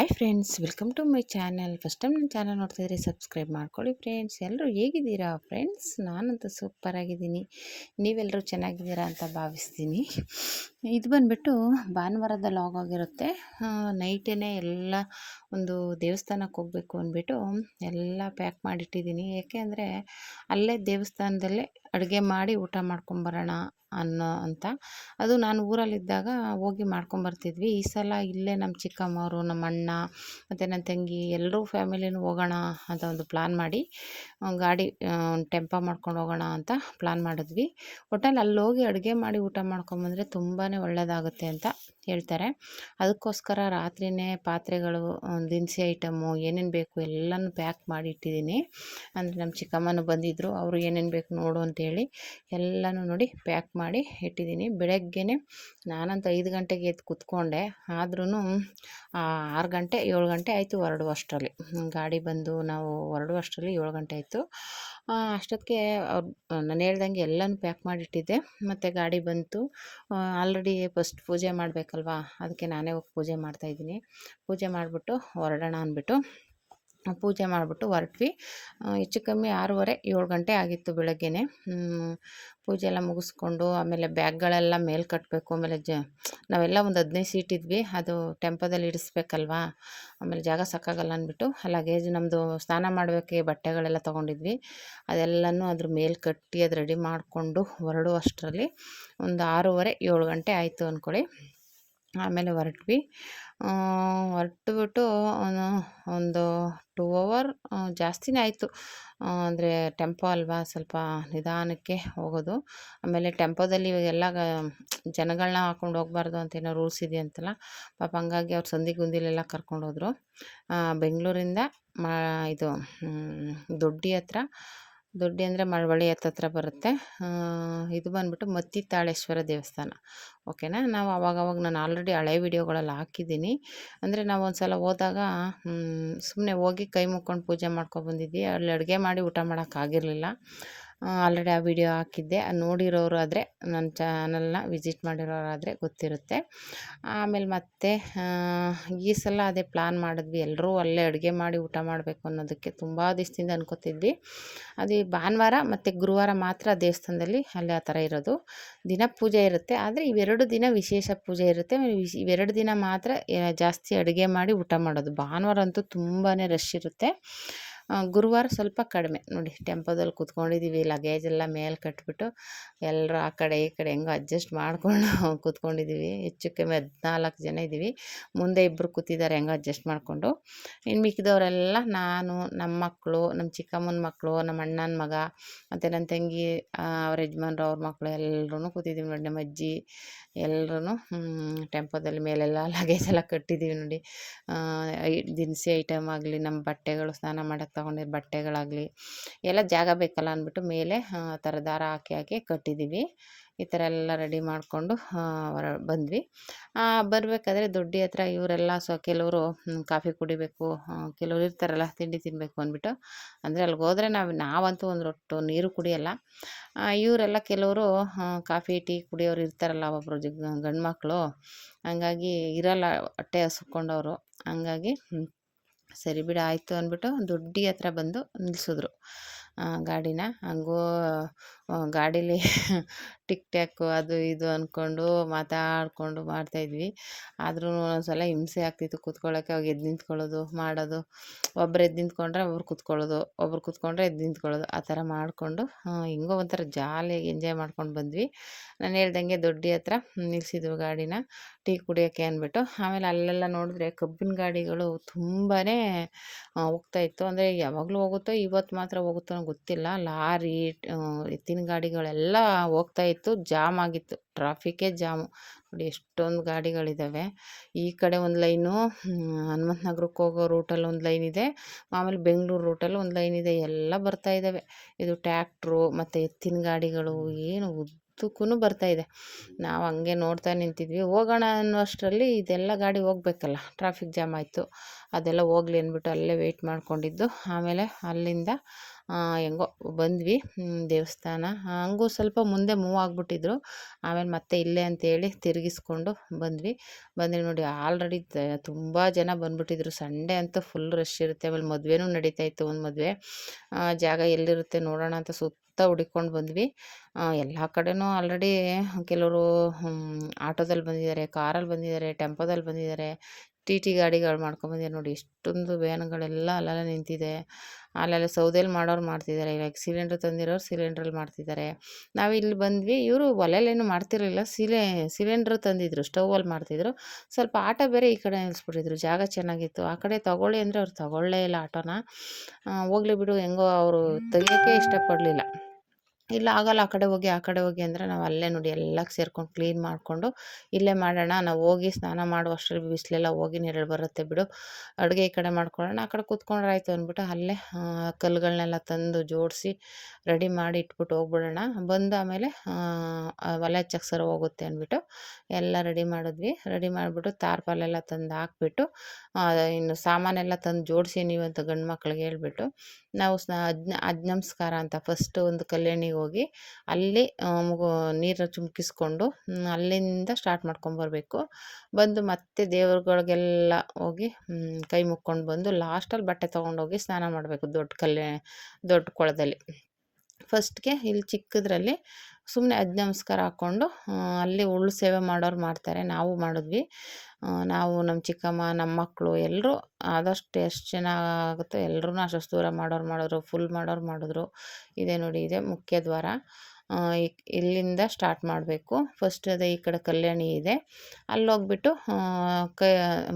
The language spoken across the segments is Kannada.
Hi friends welcome to my channel first time ನನ್ನ ಚಾನಲ್ ನೋಡ್ತಾ ಇದ್ರೆ ಸಬ್ಸ್ಕ್ರೈಬ್ ಮಾಡ್ಕೊಳ್ಳಿ ಫ್ರೆಂಡ್ಸ್ ಎಲ್ಲರೂ ಹೇಗಿದ್ದೀರಾ ಫ್ರೆಂಡ್ಸ್ ನಾನಂತೂ ಸೂಪರಾಗಿದ್ದೀನಿ ನೀವೆಲ್ಲರೂ ಚೆನ್ನಾಗಿದ್ದೀರಾ ಅಂತ ಭಾವಿಸ್ತೀನಿ. ಇದು ಬಂದುಬಿಟ್ಟು ಭಾನುವಾರದ ಲಾಗ್ ಆಗಿರುತ್ತೆ. ನೈಟೇ ಎಲ್ಲ ಒಂದು ದೇವಸ್ಥಾನಕ್ಕೆ ಹೋಗಬೇಕು ಅಂದ್ಬಿಟ್ಟು ಎಲ್ಲ ಪ್ಯಾಕ್ ಮಾಡಿಟ್ಟಿದ್ದೀನಿ. ಅಂದರೆ ಅಲ್ಲೇ ದೇವಸ್ಥಾನದಲ್ಲೇ ಅಡುಗೆ ಮಾಡಿ ಊಟ ಮಾಡ್ಕೊಂಬರೋಣ ಅನ್ನೋ ಅಂತ. ಅದು ನಾನು ಊರಲ್ಲಿದ್ದಾಗ ಹೋಗಿ ಮಾಡ್ಕೊಂಬರ್ತಿದ್ವಿ. ಈ ಸಲ ಇಲ್ಲೇ ನಮ್ಮ ಚಿಕ್ಕಮ್ಮವರು, ನಮ್ಮ ಅಣ್ಣ, ಮತ್ತು ನನ್ನ ತಂಗಿ ಎಲ್ಲರೂ ಫ್ಯಾಮಿಲಿನೂ ಹೋಗೋಣ ಅಂತ ಒಂದು ಪ್ಲ್ಯಾನ್ ಮಾಡಿ ಗಾಡಿ ಟೆಂಪ ಮಾಡ್ಕೊಂಡು ಹೋಗೋಣ ಅಂತ ಪ್ಲ್ಯಾನ್ ಮಾಡಿದ್ವಿ. ಒಟ್ಟಲ್ಲಿ ಅಲ್ಲಿ ಹೋಗಿ ಅಡುಗೆ ಮಾಡಿ ಊಟ ಮಾಡ್ಕೊಂಬಂದರೆ ತುಂಬಾ ಒಳ್ಳೆಯದಾಗುತ್ತೆ ಅಂತ ಹೇಳ್ತಾರೆ. ಅದಕ್ಕೋಸ್ಕರ ರಾತ್ರಿಯೇ ಪಾತ್ರೆಗಳು ದಿನಸಿ ಐಟಮು ಏನೇನು ಬೇಕು ಎಲ್ಲನೂ ಪ್ಯಾಕ್ ಮಾಡಿ ಇಟ್ಟಿದ್ದೀನಿ ಅಂದರೆ ನಮ್ಮ ಚಿಕ್ಕಮ್ಮನೂ ಬಂದಿದ್ದರು ಅವರು ಏನೇನು ಬೇಕು ನೋಡು ಅಂತೇಳಿ ಎಲ್ಲನೂ ನೋಡಿ ಪ್ಯಾಕ್ ಮಾಡಿ ಇಟ್ಟಿದ್ದೀನಿ. ಬೆಳಗ್ಗೆ ನಾನಂತ ಐದು ಗಂಟೆಗೆ ಎದ್ದು ಕುತ್ಕೊಂಡೆ. ಆದ್ರೂ ಆರು ಗಂಟೆ, ಏಳು ಗಂಟೆ ಆಯಿತು ಹೊರಡುವಷ್ಟರಲ್ಲಿ. ಗಾಡಿ ಬಂದು ನಾವು ಹೊರಡುವಷ್ಟರಲ್ಲಿ ಏಳು ಗಂಟೆ ಆಯಿತು. ಅಷ್ಟೊತ್ತಿಗೆ ಅವ್ರು ನಾನು ಹೇಳ್ದಂಗೆ ಎಲ್ಲನೂ ಪ್ಯಾಕ್ ಮಾಡಿಟ್ಟಿದ್ದೆ. ಮತ್ತು ಗಾಡಿ ಬಂತು. ಆಲ್ರೆಡಿ ಫಸ್ಟ್ ಪೂಜೆ ಮಾಡಬೇಕಲ್ವಾ? ಅದಕ್ಕೆ ನಾನೇ ಹೋಗಿ ಪೂಜೆ ಮಾಡ್ತಾಯಿದ್ದೀನಿ ಪೂಜೆ ಮಾಡಿಬಿಟ್ಟು ಹೊರಡೋಣ ಅಂದ್ಬಿಟ್ಟು ಪೂಜೆ ಮಾಡಿಬಿಟ್ಟು ಹೊರಟ್ವಿ. ಹೆಚ್ಚು ಕಮ್ಮಿ ಆರೂವರೆ, ಏಳು ಗಂಟೆ ಆಗಿತ್ತು ಬೆಳಗ್ಗೆನೆ. ಪೂಜೆ ಎಲ್ಲ ಮುಗಿಸ್ಕೊಂಡು ಆಮೇಲೆ ಬ್ಯಾಗ್ಗಳೆಲ್ಲ ಮೇಲೆ ಕಟ್ಟಬೇಕು ಆಮೇಲೆ ಜ, ನಾವೆಲ್ಲ ಒಂದು ಹದಿನೈದು ಸೀಟ್ ಇದ್ವಿ. ಅದು ಟೆಂಪೋದಲ್ಲಿ ಇಡಿಸ್ಬೇಕಲ್ವಾ? ಆಮೇಲೆ ಜಾಗ ಸಾಕಾಗಲ್ಲ ಅಂದ್ಬಿಟ್ಟು ಲಗೇಜ್ ನಮ್ಮದು ಸ್ನಾನ ಮಾಡಬೇಕೆ ಬಟ್ಟೆಗಳೆಲ್ಲ ತೊಗೊಂಡಿದ್ವಿ. ಅದೆಲ್ಲನೂ ಅದ್ರ ಮೇಲೆ ಕಟ್ಟಿ ಅದು ರೆಡಿ ಮಾಡಿಕೊಂಡು ಹೊರಡುವಷ್ಟರಲ್ಲಿ ಒಂದು ಆರೂವರೆ, ಏಳು ಗಂಟೆ ಆಯಿತು ಅಂದ್ಕೊಳ್ಳಿ ಆಮೇಲೆ ಹೊರಟ್ವಿ. ಹೊರಟ್ಬಿಟ್ಟು ಒಂದು ಟೂ ಅವರ್ ಜಾಸ್ತಿನೇ ಆಯಿತು. ಅಂದರೆ ಟೆಂಪೋ ಅಲ್ವಾ ಸ್ವಲ್ಪ ನಿಧಾನಕ್ಕೆ ಹೋಗೋದು. ಆಮೇಲೆ ಟೆಂಪೋದಲ್ಲಿ ಇವಾಗೆಲ್ಲ ಜನಗಳನ್ನ ಹಾಕ್ಕೊಂಡು ಹೋಗಬಾರ್ದು ಅಂತ ಏನೋ ರೂಲ್ಸ್ ಇದೆಯಂತಲ್ಲ, ಪಾಪ ಹಂಗಾಗಿ ಅವ್ರು ಸಂಧಿ ಗುಂದಿಲೆಲ್ಲ ಕರ್ಕೊಂಡೋದ್ರು. ಬೆಂಗಳೂರಿಂದ ಮಾ, ಇದು ದೊಡ್ಡಿ ಹತ್ರ ದೊಡ್ಡಿ ಅಂದರೆ ಮಳವಳ್ಳಿ ಹತ್ತತ್ರ ಬರುತ್ತೆ. ಇದು ಬಂದುಬಿಟ್ಟು ಮತ್ತಿ ತಾಳೇಶ್ವರ ದೇವಸ್ಥಾನ. ಓಕೆನಾ? ನಾವು ಅವಾಗವಾಗ ನಾನು ಆಲ್ರೆಡಿ ಹಳೆ ವಿಡಿಯೋಗಳಲ್ಲಿ ಹಾಕಿದ್ದೀನಿ. ಅಂದರೆ ನಾವು ಒಂದು ಸಲ ಹೋದಾಗ ಸುಮ್ಮನೆ ಹೋಗಿ ಕೈ ಮುಕ್ಕೊಂಡು ಪೂಜೆ ಮಾಡ್ಕೊಬಂದಿದ್ವಿ ಅಲ್ಲಿ ಅಡುಗೆ ಮಾಡಿ ಊಟ ಮಾಡೋಕ್ಕಾಗಿರಲಿಲ್ಲ ಆಲ್ರೆಡಿ ಆ ವಿಡಿಯೋ ಹಾಕಿದ್ದೆ. ನೋಡಿರೋರು ಆದರೆ ನನ್ನ ಚಾನಲ್ನ ವಿಸಿಟ್ ಮಾಡಿರೋರಾದರೆ ಗೊತ್ತಿರುತ್ತೆ. ಆಮೇಲೆ ಮತ್ತೆ ಈ ಸಲ ಅದೇ ಪ್ಲ್ಯಾನ್ ಮಾಡಿದ್ವಿ. ಎಲ್ಲರೂ ಅಲ್ಲೇ ಅಡುಗೆ ಮಾಡಿ ಊಟ ಮಾಡಬೇಕು ಅನ್ನೋದಕ್ಕೆ ತುಂಬ ದಿವಸದಿಂದ ಅನ್ಕೋತಿದ್ವಿ. ಅದು ಭಾನುವಾರ ಮತ್ತು ಗುರುವಾರ ಮಾತ್ರ ದೇವಸ್ಥಾನದಲ್ಲಿ ಅಲ್ಲೇ ಆ ಥರ ಇರೋದು. ದಿನ ಪೂಜೆ ಇರುತ್ತೆ. ಆದರೆ ಇವೆರಡು ದಿನ ವಿಶೇಷ ಪೂಜೆ ಇರುತ್ತೆ. ಇವೆರಡು ದಿನ ಮಾತ್ರ ಜಾಸ್ತಿ ಅಡುಗೆ ಮಾಡಿ ಊಟ ಮಾಡೋದು. ಭಾನುವಾರ ಅಂತೂ ತುಂಬಾ ರಶ್ ಇರುತ್ತೆ. ಗುರುವಾರ ಸ್ವಲ್ಪ ಕಡಿಮೆ. ನೋಡಿ, ಟೆಂಪೋದಲ್ಲಿ ಕೂತ್ಕೊಂಡಿದ್ದೀವಿ ಲಗೇಜ್ ಎಲ್ಲ ಮೇಲೆ ಕಟ್ಬಿಟ್ಟು ಎಲ್ಲರೂ ಆ ಕಡೆ ಈ ಕಡೆ ಹೆಂಗೋ ಅಡ್ಜಸ್ಟ್ ಮಾಡಿಕೊಂಡು ಕೂತ್ಕೊಂಡಿದ್ದೀವಿ ಹೆಚ್ಚು ಕಮ್ಮಿ ಹದಿನಾಲ್ಕು ಜನ ಇದ್ದೀವಿ ಮುಂದೆ ಇಬ್ಬರು ಕೂತಿದ್ದಾರೆ, ಹೆಂಗೋ ಅಡ್ಜಸ್ಟ್ ಮಾಡಿಕೊಂಡು. ಇನ್ನು ಮಿಕ್ಕಿದವರೆಲ್ಲ ನಾನು, ನಮ್ಮ ಮಕ್ಕಳು, ನಮ್ಮ ಚಿಕ್ಕಮ್ಮನ ಮಕ್ಕಳು, ನಮ್ಮ ಅಣ್ಣನ ಮಗ, ಮತ್ತು ನನ್ನ ತಂಗಿ ಅವ್ರ ಯಜಮಾನ್ರು, ಅವ್ರ ಮಕ್ಕಳು ಎಲ್ಲರೂ ಕೂತಿದ್ದೀವಿ ನೋಡಿ. ನಮ್ಮ ಅಜ್ಜಿ ಎಲ್ಲರೂ ಟೆಂಪೋದಲ್ಲಿ ಮೇಲೆಲ್ಲ ಲಗೇಜ್ ಎಲ್ಲ ಕಟ್ಟಿದ್ದೀವಿ ನೋಡಿ. ದಿನಸಿ ಐಟಮ್ ಆಗಲಿ, ನಮ್ಮ ಬಟ್ಟೆಗಳು ಸ್ನಾನ ಮಾಡೋಕ್ಕೆ ತೊಗೊಂಡಿರೋ ಬಟ್ಟೆಗಳಾಗಲಿ, ಎಲ್ಲ ಜಾಗ ಬೇಕಲ್ಲ ಅಂದ್ಬಿಟ್ಟು ಮೇಲೆ, ಆ ಥರ ದಾರ ಹಾಕಿ ಹಾಕಿ ಕಟ್ಟಿದ್ದೀವಿ ಈ ಥರ ಎಲ್ಲ ರೆಡಿ ಮಾಡಿಕೊಂಡು ಹೊರ ಬಂದ್ವಿ. ಬರಬೇಕಾದ್ರೆ ದೊಡ್ಡಿ ಹತ್ರ ಇವರೆಲ್ಲ ಸೊ, ಕೆಲವರು ಕಾಫಿ ಕುಡಿಬೇಕು ಕೆಲವರು ಇರ್ತಾರಲ್ಲ, ತಿಂಡಿ ತಿನ್ನಬೇಕು ಅಂದ್ಬಿಟ್ಟು. ಅಂದರೆ ಅಲ್ಲಿಗೆ ಹೋದರೆ ನಾವು, ನಾವಂತೂ ಒಂದು ರೊಟ್ಟು ನೀರು ಕುಡಿಯಲ್ಲ. ಇವರೆಲ್ಲ ಕೆಲವರು ಕಾಫಿ, ಟೀ ಕುಡಿಯೋರು ಇರ್ತಾರಲ್ಲ ಒಬ್ಬರು ಜಗ್ ಗಂಡು ಮಕ್ಕಳು ಹಂಗಾಗಿ ಇರಲ್ಲ, ಹೊಟ್ಟೆ ಹಸ್ಕೊಂಡವರು. ಹಂಗಾಗಿ ಸರಿ ಬಿಡು ಆಯಿತು ಅಂದ್ಬಿಟ್ಟು ದೊಡ್ಡಿ ಹತ್ರ ಬಂದು ನಿಲ್ಲಿಸಿದ್ರು ಗಾಡಿನ. ಹಂಗೂ ಗಾಡೀಲಿ ಟಿಕ್ ಟ್ಯಾಕು ಅದು ಇದು ಅಂದ್ಕೊಂಡು ಮಾತಾಡಿಕೊಂಡು ಮಾಡ್ತಾಯಿದ್ವಿ. ಆದ್ರೂ ಒಂದೊಂದು ಸಲ ಹಿಂಸೆ ಆಗ್ತಿತ್ತು ಕೂತ್ಕೊಳ್ಳೋಕ್ಕೆ ಅವಾಗ ಎದ್ದು ನಿಂತ್ಕೊಳ್ಳೋದು, ಮಾಡೋದು, ಒಬ್ರು ಎದ್ದು ನಿಂತ್ಕೊಂಡ್ರೆ ಒಬ್ರು ಕೂತ್ಕೊಳ್ಳೋದು, ಒಬ್ರು ಕೂತ್ಕೊಂಡ್ರೆ ಎದ್ದು ನಿಂತ್ಕೊಳ್ಳೋದು. ಆ ಥರ ಮಾಡಿಕೊಂಡು ಹಿಂಗೋ ಒಂಥರ ಜಾಲಿಯಾಗಿ ಎಂಜಾಯ್ ಮಾಡ್ಕೊಂಡು ಬಂದ್ವಿ. ನಾನು ಹೇಳ್ದಂಗೆ ದೊಡ್ಡಿ ಹತ್ರ ನಿಲ್ಲಿಸಿದ್ವು ಗಾಡಿನ, ಟೀ ಕುಡಿಯೋಕ್ಕೆ ಅಂದ್ಬಿಟ್ಟು. ಆಮೇಲೆ ಅಲ್ಲೆಲ್ಲ ನೋಡಿದ್ರೆ ಕಬ್ಬಿನ ಗಾಡಿಗಳು ತುಂಬಾ ಹೋಗ್ತಾಯಿತ್ತು ಅಂದರೆ ಯಾವಾಗಲೂ ಹೋಗುತ್ತೋ, ಇವತ್ತು ಮಾತ್ರ ಹೋಗುತ್ತೋ ಗೊತ್ತಿಲ್ಲ. ಲಾರಿ ಎತ್ತಿನ ಗಾಡಿಗಳೆಲ್ಲ ಹೋಗ್ತಾ ಇತ್ತು. ಜಾಮ್ ಆಗಿತ್ತು. ಟ್ರಾಫಿಕ್ಕೇ ಜಾಮು. ನೋಡಿ ಎಷ್ಟೊಂದು ಗಾಡಿಗಳಿದ್ದಾವೆ ಈ ಕಡೆ ಒಂದು ಲೈನು ಹನುಮಂತ ನಗರಕ್ಕೆ ಹೋಗೋ ರೂಟಲ್ಲಿ ಒಂದು ಲೈನ್ ಇದೆ. ಆಮೇಲೆ ಬೆಂಗಳೂರು ರೂಟಲ್ಲಿ ಒಂದು ಲೈನ್ ಇದೆ. ಎಲ್ಲ ಬರ್ತಾ ಇದ್ದಾವೆ ಇದು ಟ್ಯಾಕ್ಟ್ರು ಮತ್ತು ಎತ್ತಿನ ಗಾಡಿಗಳು ಏನು ಉದ್ದಕ್ಕೂ ಬರ್ತಾ ಇದೆ. ನಾವು ಹಂಗೆ ನೋಡ್ತಾ ನಿಂತಿದ್ವಿ. ಹೋಗೋಣ ಅನ್ನೋಷ್ಟರಲ್ಲಿ ಇದೆಲ್ಲ ಗಾಡಿ ಹೋಗ್ಬೇಕಲ್ಲ. ಟ್ರಾಫಿಕ್ ಜಾಮ್ ಆಯಿತು. ಅದೆಲ್ಲ ಹೋಗ್ಲಿ ಅಂದ್ಬಿಟ್ಟು ಅಲ್ಲೇ ವೆಯ್ಟ್ ಮಾಡ್ಕೊಂಡಿದ್ದು. ಆಮೇಲೆ ಅಲ್ಲಿಂದ ಹೆಂಗೋ ಬಂದ್ವಿ ದೇವಸ್ಥಾನ. ಹಂಗೂ ಸ್ವಲ್ಪ ಮುಂದೆ ಮೂವ್ ಆಗಿಬಿಟ್ಟಿದ್ರು. ಆಮೇಲೆ ಮತ್ತೆ ಇಲ್ಲೇ ಅಂತೇಳಿ ತಿರುಗಿಸ್ಕೊಂಡು ಬಂದ್ವಿ. ಬಂದ್ವಿ ನೋಡಿ ಆಲ್ರೆಡಿ ತುಂಬ ಜನ ಬಂದ್ಬಿಟ್ಟಿದ್ರು. ಸಂಡೇ ಅಂತೂ ಫುಲ್ ರಶ್ ಇರುತ್ತೆ. ಆಮೇಲೆ ಮದುವೆನೂ ನಡೀತಾ ಇತ್ತು ಒಂದು ಮದುವೆ. ಜಾಗ ಎಲ್ಲಿರುತ್ತೆ ನೋಡೋಣ ಅಂತ ಸುತ್ತ ಹುಡುಕೊಂಡು ಬಂದ್ವಿ. ಎಲ್ಲ ಕಡೆನೂ ಆಲ್ರೆಡಿ ಕೆಲವರು ಆಟೋದಲ್ಲಿ ಬಂದಿದ್ದಾರೆ, ಕಾರಲ್ಲಿ ಬಂದಿದ್ದಾರೆ, ಟೆಂಪೋದಲ್ಲಿ ಬಂದಿದ್ದಾರೆ ಟಿ ಟಿ ಗಾಡಿಗಳು ಮಾಡ್ಕೊಂಬಂದಿದ್ದಾರೆ ನೋಡಿ. ಎಷ್ಟೊಂದು ವ್ಯಾನ್ಗಳೆಲ್ಲ ಅಲ್ಲೆಲ್ಲ ನಿಂತಿದೆ. ಅಲ್ಲೆಲ್ಲ ಸೌದೆಲಿ ಮಾಡೋರು ಮಾಡ್ತಿದ್ದಾರೆ. ಇವಾಗ ಸಿಲಿಂಡ್ರ್ ತಂದಿರೋರು ಸಿಲಿಂಡ್ರಲ್ಲಿ ಮಾಡ್ತಿದ್ದಾರೆ. ನಾವು ಇಲ್ಲಿ ಬಂದ್ವಿ, ಇವರು ಒಲೆಲೇನು ಮಾಡ್ತಿರಲಿಲ್ಲ. ಸಿಲೆ ಸಿಲಿಂಡ್ರ್ ತಂದಿದ್ರು ಸ್ಟೌವಲ್ಲಿ ಮಾಡ್ತಿದ್ರು. ಸ್ವಲ್ಪ ಆಟೋ ಬೇರೆ ಈ ಕಡೆ ನಿಲ್ಲಿಸ್ಬಿಟ್ಟಿದ್ರು ಜಾಗ ಚೆನ್ನಾಗಿತ್ತು. ಆ ಕಡೆ ತೊಗೊಳ್ಳಿ ಅಂದರೆ ಅವ್ರು ತೊಗೊಳ್ಳೇ ಇಲ್ಲ ಆಟೋನ. ಹೋಗ್ಲಿ ಬಿಡು, ಹೆಂಗೋ ಅವರು ತೆಗಿಯೋಕ್ಕೆ ಇಷ್ಟಪಡಲಿಲ್ಲ. ಇಲ್ಲ ಆಗಲ್ಲ ಆ ಕಡೆ ಹೋಗಿ, ಆ ಕಡೆ ಹೋಗಿ ಅಂದರೆ ನಾವು ಅಲ್ಲೇ ನೋಡಿ ಎಲ್ಲ ಸೇರ್ಕೊಂಡು ಕ್ಲೀನ್ ಮಾಡಿಕೊಂಡು ಇಲ್ಲೇ ಮಾಡೋಣ, ನಾವು ಹೋಗಿ ಸ್ನಾನ ಮಾಡುವಷ್ಟರಲ್ಲಿ ಬಿಸಿಲೆಲ್ಲ ಹೋಗಿ ನೆರಳು ಬರುತ್ತೆ ಬಿಡು. ಅಡುಗೆ ಈ ಕಡೆ ಮಾಡ್ಕೊಳ್ಳೋಣ, ಆ ಕಡೆ ಕೂತ್ಕೊಂಡ್ರೆ ಆಯಿತು ಅಂದ್ಬಿಟ್ಟು ಅಲ್ಲೇ ಕಲ್ಲುಗಳನ್ನೆಲ್ಲ ತಂದು ಜೋಡಿಸಿ ರೆಡಿ ಮಾಡಿ ಇಟ್ಬಿಟ್ಟು ಹೋಗ್ಬಿಡೋಣ. ಬಂದ ಆಮೇಲೆ ಒಲೆ ಚಕ್ಸರ ಹೋಗುತ್ತೆ ಅಂದ್ಬಿಟ್ಟು ಎಲ್ಲ ರೆಡಿ ಮಾಡಿದ್ವಿ. ರೆಡಿ ಮಾಡಿಬಿಟ್ಟು ತಾರ್ಪಾಲೆಲ್ಲ ತಂದು ಹಾಕ್ಬಿಟ್ಟು ಇನ್ನು ಸಾಮಾನೆಲ್ಲ ತಂದು ಜೋಡಿಸಿ ನೀವಂತ ಗಂಡು ಮಕ್ಳಿಗೆ ಹೇಳ್ಬಿಟ್ಟು ನಾವು ಸ್ನಾ ಅಜ್ಞ ಅಂತ ಫಸ್ಟ್ ಒಂದು ಕಲ್ಯಾಣಿಗೆ ಹೋಗಿ ಅಲ್ಲಿ ನೀರು ಚುಮುಕಿಸ್ಕೊಂಡು ಅಲ್ಲಿಂದ ಸ್ಟಾರ್ಟ್ ಮಾಡ್ಕೊಂಬರ್ಬೇಕು ಬಂದು ಮತ್ತೆ ದೇವ್ರುಗಳಿಗೆಲ್ಲ ಹೋಗಿ ಕೈ ಮುಕ್ಕೊಂಡು ಬಂದು ಲಾಸ್ಟಲ್ಲಿ ಬಟ್ಟೆ ತೊಗೊಂಡೋಗಿ ಸ್ನಾನ ಮಾಡಬೇಕು ದೊಡ್ಡ ಕಲ್ಲೆ ದೊಡ್ಡ ಕೊಳದಲ್ಲಿ. ಫಸ್ಟ್ಗೆ ಇಲ್ಲಿ ಚಿಕ್ಕದ್ರಲ್ಲಿ ಸುಮ್ಮನೆ ಅಜ್ಞ ನಮಸ್ಕಾರ ಹಾಕ್ಕೊಂಡು ಅಲ್ಲಿ ಉಳ್ಳು ಸೇವೆ ಮಾಡೋರು ಮಾಡ್ತಾರೆ, ನಾವು ಮಾಡಿದ್ವಿ. ನಾವು ನಮ್ಮ ಚಿಕ್ಕಮ್ಮ ನಮ್ಮ ಮಕ್ಕಳು ಎಲ್ಲರೂ ಆದಷ್ಟು ಎಷ್ಟು ಚೆನ್ನಾಗುತ್ತೋ ಎಲ್ಲರೂ ಅಷ್ಟು ದೂರ ಮಾಡೋರು ಮಾಡಿದ್ರು ಫುಲ್ ಮಾಡೋರು ಮಾಡಿದ್ರು. ಇದೆ ನೋಡಿ, ಇದೆ ಮುಖ್ಯ ದ್ವಾರ. ಇಲ್ಲಿಂದ ಸ್ಟಾರ್ಟ್ ಮಾಡಬೇಕು. ಫಸ್ಟ್ ಅದೇ ಈ ಕಡೆ ಕಲ್ಯಾಣಿ ಇದೆ. ಅಲ್ಲೋಗ್ಬಿಟ್ಟು ಕ,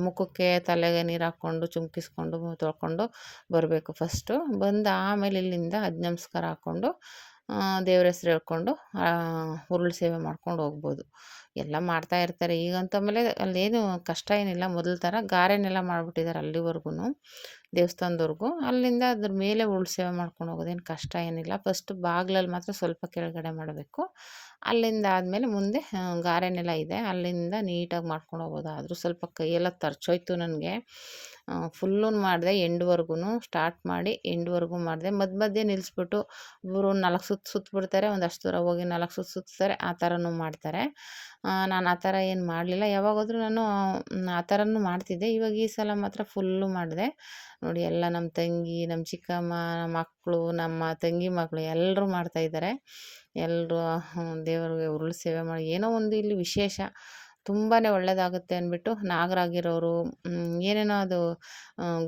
ಮುಖಕ್ಕೆ ತಲೆಗೆ ನೀರು ಹಾಕ್ಕೊಂಡು, ಚುಮ್ಕಿಸ್ಕೊಂಡು, ತೊಳ್ಕೊಂಡು ಬರಬೇಕು ಫಸ್ಟು ಬಂದು ಆಮೇಲೆ ಇಲ್ಲಿಂದ ಅದ್ ನಮಸ್ಕಾರ ಹಾಕ್ಕೊಂಡು ದೇವ್ರ ಹೆಸ್ರು ಹೇಳ್ಕೊಂಡು ಉರುಳು ಸೇವೆ ಮಾಡ್ಕೊಂಡು ಹೋಗ್ಬೋದು. ಎಲ್ಲ ಮಾಡ್ತಾ ಇರ್ತಾರೆ. ಈಗಂತ ಮೇಲೆ ಅಲ್ಲೇನು ಕಷ್ಟ ಏನಿಲ್ಲ. ಮೊದಲ ಥರ ಗಾರೆನೆಲ್ಲ ಮಾಡಿಬಿಟ್ಟಿದ್ದಾರೆ ಅಲ್ಲಿವರೆಗೂ ದೇವಸ್ಥಾನದವರೆಗೂ ಅಲ್ಲಿಂದ ಅದ್ರ ಮೇಲೆ ಉರುಳು ಸೇವೆ ಮಾಡ್ಕೊಂಡು ಹೋಗೋದೇನು ಕಷ್ಟ ಏನಿಲ್ಲ. ಫಸ್ಟ್ ಬಾಗ್ಲಲ್ಲಿ ಮಾತ್ರ ಸ್ವಲ್ಪ ಕೆಳಗಡೆ ಮಾಡಬೇಕು. ಅಲ್ಲಿಂದ ಆದಮೇಲೆ ಮುಂದೆ ಗಾರೆನೆಲ್ಲ ಇದೆ. ಅಲ್ಲಿಂದ ನೀಟಾಗಿ ಮಾಡ್ಕೊಂಡು ಹೋಗ್ಬೋದು ಆದರೂ ಸ್ವಲ್ಪ ಕೈಯೆಲ್ಲ ತರ್ಚೋಯ್ತು ನನಗೆ. ಫುಲ್ಲು ಮಾಡಿದೆ ಎಂಡ್ವರೆಗೂ ಸ್ಟಾರ್ಟ್ ಮಾಡಿ ಎಂಡ್ವರೆಗೂ ಮಾಡಿದೆ. ಮಧ್ಯ ಮಧ್ಯೆ ನಿಲ್ಲಿಸ್ಬಿಟ್ಟು ಇವರು ನಾಲ್ಕು ಸುತ್ತು ಸುತ್ತಬಿಡ್ತಾರೆ ಒಂದಷ್ಟು ದೂರ ಹೋಗಿ ನಾಲ್ಕು ಸುತ್ತು ಸುತ್ತಾರೆ. ಆ ಥರನೂ ಮಾಡ್ತಾರೆ. ನಾನು ಆ ಥರ ಏನು ಮಾಡಲಿಲ್ಲ. ಯಾವಾಗಾದರೂ ನಾನು ಆ ಥರನೂ ಮಾಡ್ತಿದ್ದೆ. ಇವಾಗ ಈ ಸಲ ಮಾತ್ರ ಫುಲ್ಲು ಮಾಡಿದೆ. ನೋಡಿ ಎಲ್ಲ ನಮ್ಮ ತಂಗಿ ನಮ್ಮ ಚಿಕ್ಕಮ್ಮ ನಮ್ಮ ಮಕ್ಕಳು ನಮ್ಮ ತಂಗಿ ಮಕ್ಕಳು ಎಲ್ಲರೂ ಮಾಡ್ತಾಯಿದ್ದಾರೆ ಎಲ್ಲರೂ ದೇವರಿಗೆ ಉರುಳು ಸೇವೆ ಮಾಡಿ. ಏನೋ ಒಂದು ಇಲ್ಲಿ ವಿಶೇಷ. ತುಂಬಾ ಒಳ್ಳೆಯದಾಗುತ್ತೆ ಅಂದ್ಬಿಟ್ಟು ನಾಗರಾಗಿರೋರು ಏನೇನೋ ಅದು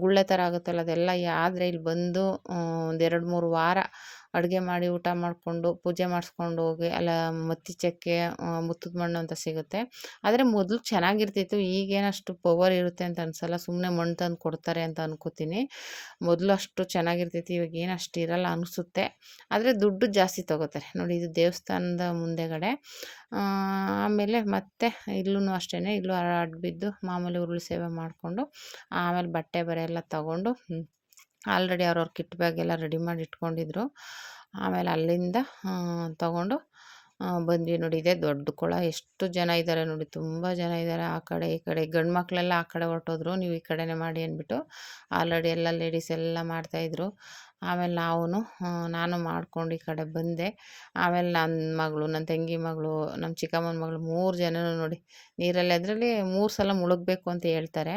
ಗುಳ್ಳೆ ಥರ ಆಗುತ್ತಲ್ಲ ಅದೆಲ್ಲ ಆದರೆ ಇಲ್ಲಿ ಬಂದು ಒಂದೆರಡು ಮೂರು ವಾರ ಅಡುಗೆ ಮಾಡಿ ಊಟ ಮಾಡಿಕೊಂಡು ಪೂಜೆ ಮಾಡಿಸ್ಕೊಂಡು ಹೋಗಿ ಅಲ್ಲ ಮತ್ತಿ ಚಕ್ಕೆ ಮುತ್ತದ ಮಣ್ಣು ಅಂತ ಸಿಗುತ್ತೆ. ಆದರೆ ಮೊದಲು ಚೆನ್ನಾಗಿರ್ತಿತ್ತು. ಈಗೇನಷ್ಟು ಪವರ್ ಇರುತ್ತೆ ಅಂತ ಅನಿಸಲ್ಲ. ಸುಮ್ಮನೆ ಮಣ್ಣು ತಂದು ಕೊಡ್ತಾರೆ ಅಂತ ಅನ್ಕೋತೀನಿ. ಮೊದಲು ಅಷ್ಟು ಚೆನ್ನಾಗಿರ್ತೈತಿ ಇವಾಗ ಏನು ಅಷ್ಟು ಇರಲ್ಲ ಅನಿಸುತ್ತೆ. ಆದರೆ ದುಡ್ಡು ಜಾಸ್ತಿ ತೊಗೋತಾರೆ. ನೋಡಿ ಇದು ದೇವಸ್ಥಾನದ ಮುಂದೆಗಡೆ. ಆಮೇಲೆ ಮತ್ತೆ ಇಲ್ಲೂ ಅಷ್ಟೇ ಇಲ್ಲೂ ಅಡ್ಬಿದ್ದು ಮಾಮೂಲಿ ಉರುಳು ಸೇವೆ ಮಾಡಿಕೊಂಡು ಆಮೇಲೆ ಬಟ್ಟೆ ಬರೆ ಎಲ್ಲ ತಗೊಂಡು ಆಲ್ರೆಡಿ ಅವ್ರವ್ರ ಕಿಟ್ ಬ್ಯಾಗ್ ಎಲ್ಲ ರೆಡಿ ಮಾಡಿ ಇಟ್ಕೊಂಡಿದ್ರು. ಆಮೇಲೆ ಅಲ್ಲಿಂದ ತಗೊಂಡು ಬಂದ್ವಿ ನೋಡಿ. ಇದೆ ದೊಡ್ಡ ಕೊಳ. ಎಷ್ಟು ಜನ ಇದ್ದಾರೆ ನೋಡಿ. ತುಂಬ ಜನ ಇದ್ದಾರೆ ಆ ಕಡೆ, ಈ ಕಡೆ. ಗಂಡು ಮಕ್ಕಳೆಲ್ಲ ಆ ಕಡೆ ಹೊರಟೋದ್ರು. ನೀವು ಈ ಕಡೆನೇ ಮಾಡಿ ಅಂದ್ಬಿಟ್ಟು. ಆಲ್ರೆಡಿ ಎಲ್ಲ ಲೇಡೀಸ್ ಎಲ್ಲ ಮಾಡ್ತಾಯಿದ್ರು ಆಮೇಲೆ ನಾವು ನಾನು ಮಾಡ್ಕೊಂಡು ಈ ಕಡೆ ಬಂದೆ. ಆಮೇಲೆ ನನ್ನ ಮಗಳು ನನ್ನ ತಂಗಿ ಮಗಳು ನಮ್ಮ ಚಿಕ್ಕಮ್ಮನ ಮಗಳು ಮೂರು ಜನನೂ ನೋಡಿ, ನೀರಲ್ಲಿ ಅದರಲ್ಲಿ ಮೂರು ಸಲ ಮುಳುಗಬೇಕು ಅಂತ ಹೇಳ್ತಾರೆ.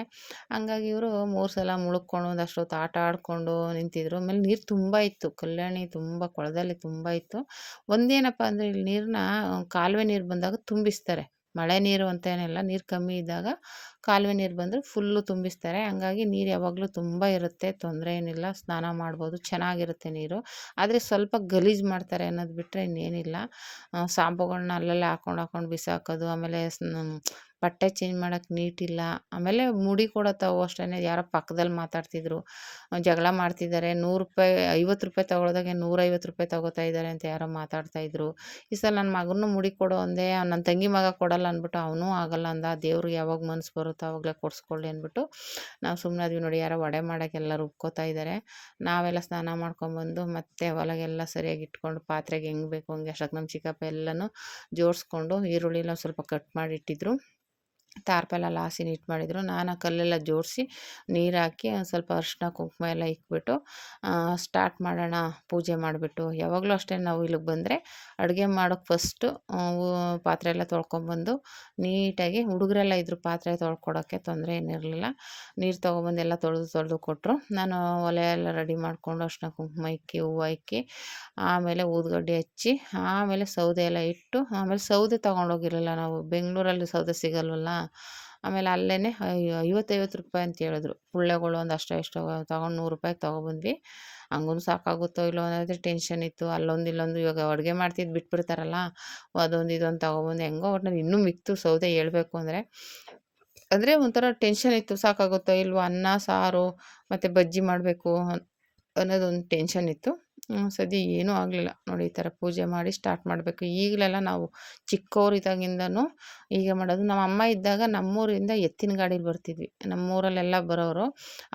ಹಂಗಾಗಿ ಇವರು ಮೂರು ಸಲ ಮುಳುಗ್ಕೊಂಡು ಒಂದಷ್ಟು ಹೊತ್ತು ಆಟ ಆಡಿಕೊಂಡು ನಿಂತಿದ್ರು. ಆಮೇಲೆ ನೀರು ತುಂಬ ಇತ್ತು, ಕಲ್ಯಾಣಿ ತುಂಬ, ಕೊಳದಲ್ಲಿ ತುಂಬ ಇತ್ತು. ಒಂದೇನಪ್ಪ ಅಂದರೆ ಇಲ್ಲಿ ನೀರನ್ನ ಕಾಲುವೆ ನೀರು ಬಂದಾಗ ತುಂಬಿಸ್ತಾರೆ. ಮಳೆ ನೀರು ಅಂತ ಏನಿಲ್ಲ, ನೀರು ಕಮ್ಮಿ ಇದ್ದಾಗ ಕಾಲುವೆ ನೀರು ಬಂದರೆ ಫುಲ್ಲು ತುಂಬಿಸ್ತಾರೆ. ಹಂಗಾಗಿ ನೀರು ಯಾವಾಗಲೂ ತುಂಬ ಇರುತ್ತೆ, ತೊಂದರೆ ಏನಿಲ್ಲ, ಸ್ನಾನ ಮಾಡ್ಬೋದು, ಚೆನ್ನಾಗಿರುತ್ತೆ ನೀರು. ಆದರೆ ಸ್ವಲ್ಪ ಗಲೀಜು ಮಾಡ್ತಾರೆ ಅನ್ನೋದು ಬಿಟ್ಟರೆ ಇನ್ನೇನಿಲ್ಲ. ಸಾಂಪುಗಳನ್ನ ಅಲ್ಲಲ್ಲೇ ಹಾಕೊಂಡು ಹಾಕೊಂಡು ಬಿಸಾಕೋದು, ಆಮೇಲೆ ಬಟ್ಟೆ ಚೇಂಜ್ ಮಾಡೋಕ್ಕೆ ನೀಟಿಲ್ಲ ಆಮೇಲೆ ಮುಡಿ ಕೂಡ ತಾವು ಅಷ್ಟೇ ಯಾರೋ ಪಕ್ಕದಲ್ಲಿ ಮಾತಾಡ್ತಿದ್ರು. ಜಗಳ ಮಾಡ್ತಿದ್ದಾರೆ. ನೂರು ರೂಪಾಯಿ, ಐವತ್ತು ರೂಪಾಯಿ ತೊಗೊಳ್ದಾಗೆ ನೂರೈವತ್ತು ರೂಪಾಯಿ ತೊಗೋತಾ ಇದ್ದಾರೆ ಅಂತ ಯಾರೋ ಮಾತಾಡ್ತಾಯಿದ್ರು ಈ ಸಲ ನನ್ನ ಮಗನೂ ಮುಡಿ ಕೊಡು ಅಂದೆ. ನನ್ನ ತಂಗಿ ಮಗ ಕೊಡಲ್ಲ ಅಂದ್ಬಿಟ್ಟು ಅವನೂ ಆಗಲ್ಲ ಅಂದ. ದೇವ್ರಿಗೆ ಯಾವಾಗ ಮನ್ಸು ಬರುತ್ತೋ ಆವಾಗಲೇ ಕೊಡಿಸ್ಕೊಳ್ಳಿ ಅಂದ್ಬಿಟ್ಟು ನಾವು ಸುಮ್ಮನೆ ಅದ್ವಿ ನೋಡಿ ಯಾರೋ ವಡೆ ಮಾಡೋಕ್ಕೆಲ್ಲ ರುಬ್ಕೋತಾ ಇದ್ದಾರೆ. ನಾವೆಲ್ಲ ಸ್ನಾನ ಮಾಡ್ಕೊಂಬಂದು ಮತ್ತೆ ಹೊಲಗೆಲ್ಲ ಸರಿಯಾಗಿ ಇಟ್ಕೊಂಡು ಪಾತ್ರೆಗೆ ಹೆಂಗೆ ಬೇಕು ಹಂಗೆ ಅಷ್ಟಕ್ಕೆ ನಮ್ಮ ಚಿಕ್ಕಪ್ಪ ಎಲ್ಲನೂ ಜೋಡಿಸ್ಕೊಂಡು ಈರುಳ್ಳಿನ ಸ್ವಲ್ಪ ಕಟ್ ಮಾಡಿ ಇಟ್ಟಿದ್ರು. ತಾರ್ಪೆಲ್ಲ ಹಾಸಿ ನೀಟ್ ಮಾಡಿದರು. ನಾನು ಆ ಕಲ್ಲೆಲ್ಲ ಜೋಡಿಸಿ ನೀರು ಹಾಕಿ ಒಂದು ಸ್ವಲ್ಪ ಅರಿಶಿನ ಕುಂಕುಮ ಎಲ್ಲ ಇಕ್ಬಿಟ್ಟು ಸ್ಟಾರ್ಟ್ ಮಾಡೋಣ, ಪೂಜೆ ಮಾಡಿಬಿಟ್ಟು. ಯಾವಾಗಲೂ ಅಷ್ಟೇ ನಾವು ಇಲ್ಲಿಗೆ ಬಂದರೆ ಅಡುಗೆ ಮಾಡೋಕ್ಕೆ ಫಸ್ಟು ಪಾತ್ರೆ ಎಲ್ಲ ತೊಳ್ಕೊಂಬಂದು ನೀಟಾಗಿ ಹುಡುಗರೆಲ್ಲ ಇದ್ರು ಪಾತ್ರೆ ತೊಳ್ಕೊಡೋಕ್ಕೆ ತೊಂದರೆ ಏನಿರಲಿಲ್ಲ ನೀರು ತೊಗೊಬಂದು ಎಲ್ಲ ತೊಳೆದು ತೊಳೆದು ಕೊಟ್ಟರು. ನಾನು ಒಲೆ ಎಲ್ಲ ರೆಡಿ ಮಾಡಿಕೊಂಡು ಅರಿಶಿನ ಕುಂಕುಮ ಇಕ್ಕಿ, ಹೂವು ಇಕ್ಕಿ, ಆಮೇಲೆ ಊದುಗಡ್ಡೆ ಹಚ್ಚಿ, ಆಮೇಲೆ ಸೌದೆ ಎಲ್ಲ ಇಟ್ಟು, ಆಮೇಲೆ ಸೌದೆ ತೊಗೊಂಡೋಗಿರಲಿಲ್ಲ ನಾವು. ಬೆಂಗಳೂರಲ್ಲಿ ಸೌದೆ ಸಿಗಲ್ವಲ್ಲ? ಆಮೇಲೆ ಅಲ್ಲೇ ಐವತ್ತೈವತ್ತು ರೂಪಾಯಿ ಅಂತ ಹೇಳಿದ್ರು. ಪುಳ್ಳೆಗಳು ಒಂದು ಅಷ್ಟೋ ಇಷ್ಟೋ ತೊಗೊಂಡು ನೂರು ರೂಪಾಯಿಗೆ ತೊಗೊಬಂದ್ವಿ. ಹಂಗೂ ಸಾಕಾಗುತ್ತೋ ಇಲ್ಲೋ ಅನ್ನೋದೇ ಟೆನ್ಷನ್ ಇತ್ತು. ಅಲ್ಲೊಂದು, ಇಲ್ಲೊಂದು ಇವಾಗ ಅಡುಗೆ ಮಾಡ್ತಿದ್ದು ಬಿಟ್ಬಿಡ್ತಾರಲ್ಲ, ಅದೊಂದು, ಇದೊಂದು ತೊಗೊಬಂದು ಹೆಂಗೋ ಒಟ್ಟಿನಲ್ಲಿ ಇನ್ನೂ ಮಿಕ್ತು ಸೌದೆ ಹೇಳ್ಬೇಕು ಅಂದರೆ. ಅಂದರೆ ಒಂಥರ ಟೆನ್ಷನ್ ಇತ್ತು. ಸಾಕಾಗುತ್ತೋ ಇಲ್ವೋ ಅನ್ನ, ಸಾರು ಮತ್ತು ಬಜ್ಜಿ ಮಾಡಬೇಕು ಅನ್ನೋದೊಂದು ಟೆನ್ಷನ್ ಇತ್ತು. ಸದ್ಯ ಏನೂ ಆಗಲಿಲ್ಲ. ನೋಡಿ, ಈ ಥರ ಪೂಜೆ ಮಾಡಿ ಸ್ಟಾರ್ಟ್ ಮಾಡಬೇಕು. ಈಗಲೆಲ್ಲ ನಾವು ಚಿಕ್ಕವರಿದ್ದಾಗಿಂದನೂ ಹೀಗೆ ಮಾಡೋದು, ನಮ್ಮ ಅಮ್ಮ ಇದ್ದಾಗ ನಮ್ಮೂರಿಂದ ಎತ್ತಿನ ಗಾಡೀಲಿ ಬರ್ತಿದ್ವಿ. ನಮ್ಮೂರಲ್ಲೆಲ್ಲ ಬರೋರು,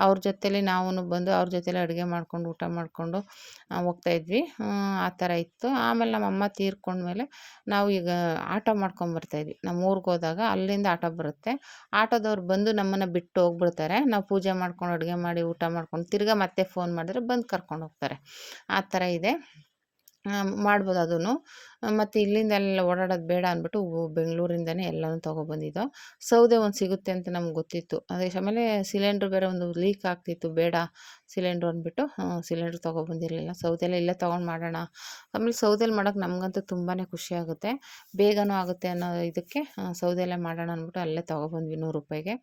ಅವ್ರ ಜೊತೇಲಿ ನಾವು ಬಂದು ಅವ್ರ ಜೊತೆಲಿ ಅಡುಗೆ ಮಾಡ್ಕೊಂಡು, ಊಟ ಮಾಡಿಕೊಂಡು ಹೋಗ್ತಾಯಿದ್ವಿ ಆ ಥರ ಇತ್ತು. ಆಮೇಲೆ ನಮ್ಮ ಅಮ್ಮ ತೀರ್ಕೊಂಡ್ಮೇಲೆ ನಾವು ಈಗ ಆಟೋ ಮಾಡ್ಕೊಂಬರ್ತಾಯಿದ್ವಿ ನಮ್ಮ ಊರಿಗೆ ಹೋದಾಗ ಅಲ್ಲಿಂದ ಆಟೋ ಬರುತ್ತೆ. ಆಟೋದವ್ರು ಬಂದು ನಮ್ಮನ್ನು ಬಿಟ್ಟು ಹೋಗ್ಬಿಡ್ತಾರೆ. ನಾವು ಪೂಜೆ ಮಾಡ್ಕೊಂಡು, ಅಡುಗೆ ಮಾಡಿ, ಊಟ ಮಾಡ್ಕೊಂಡು, ತಿರ್ಗಾ ಮತ್ತೆ ಫೋನ್ ಮಾಡಿದ್ರೆ ಬಂದು ಕರ್ಕೊಂಡು ಹೋಗ್ತಾರೆ. ಆ ಥರ ಇದೆ. ಮಾಡ್ಬೋದು ಅದೂ ಮತ್ತು ಇಲ್ಲಿಂದೆಲ್ಲ ಓಡಾಡೋದು ಬೇಡ ಅಂದ್ಬಿಟ್ಟು ಬೆಂಗಳೂರಿಂದನೇ ಎಲ್ಲನೂ ತೊಗೊಬಂದಿದ್ದು. ಸೌದೆ ಒಂದು ಸಿಗುತ್ತೆ ಅಂತ ನಮ್ಗೆ ಗೊತ್ತಿತ್ತು. ಅದೇ ಆಮೇಲೆ ಸಿಲಿಂಡ್ರ್ ಬೇರೆ ಒಂದು ಲೀಕ್ ಆಗ್ತಿತ್ತು. ಬೇಡ ಸಿಲಿಂಡ್ರ್ ಅಂದ್ಬಿಟ್ಟು ಸಿಲಿಂಡ್ರ್ ತೊಗೊಬಂದಿರಲಿಲ್ಲ. ಸೌದೆಲ್ಲ ಇಲ್ಲೇ ತೊಗೊಂಡು ಮಾಡೋಣ. ಆಮೇಲೆ ಸೌದೆಲಿ ಮಾಡೋಕೆ ನಮಗಂತೂ ತುಂಬಾ ಖುಷಿ ಆಗುತ್ತೆ ಬೇಗನೂ ಆಗುತ್ತೆ ಅನ್ನೋ ಇದಕ್ಕೆ ಸೌದೆಲ್ಲೇ ಮಾಡೋಣ ಅಂದ್ಬಿಟ್ಟು ಅಲ್ಲೇ ತೊಗೊಬಂದ್ವಿ ನೂರು ರೂಪಾಯಿಗೆ.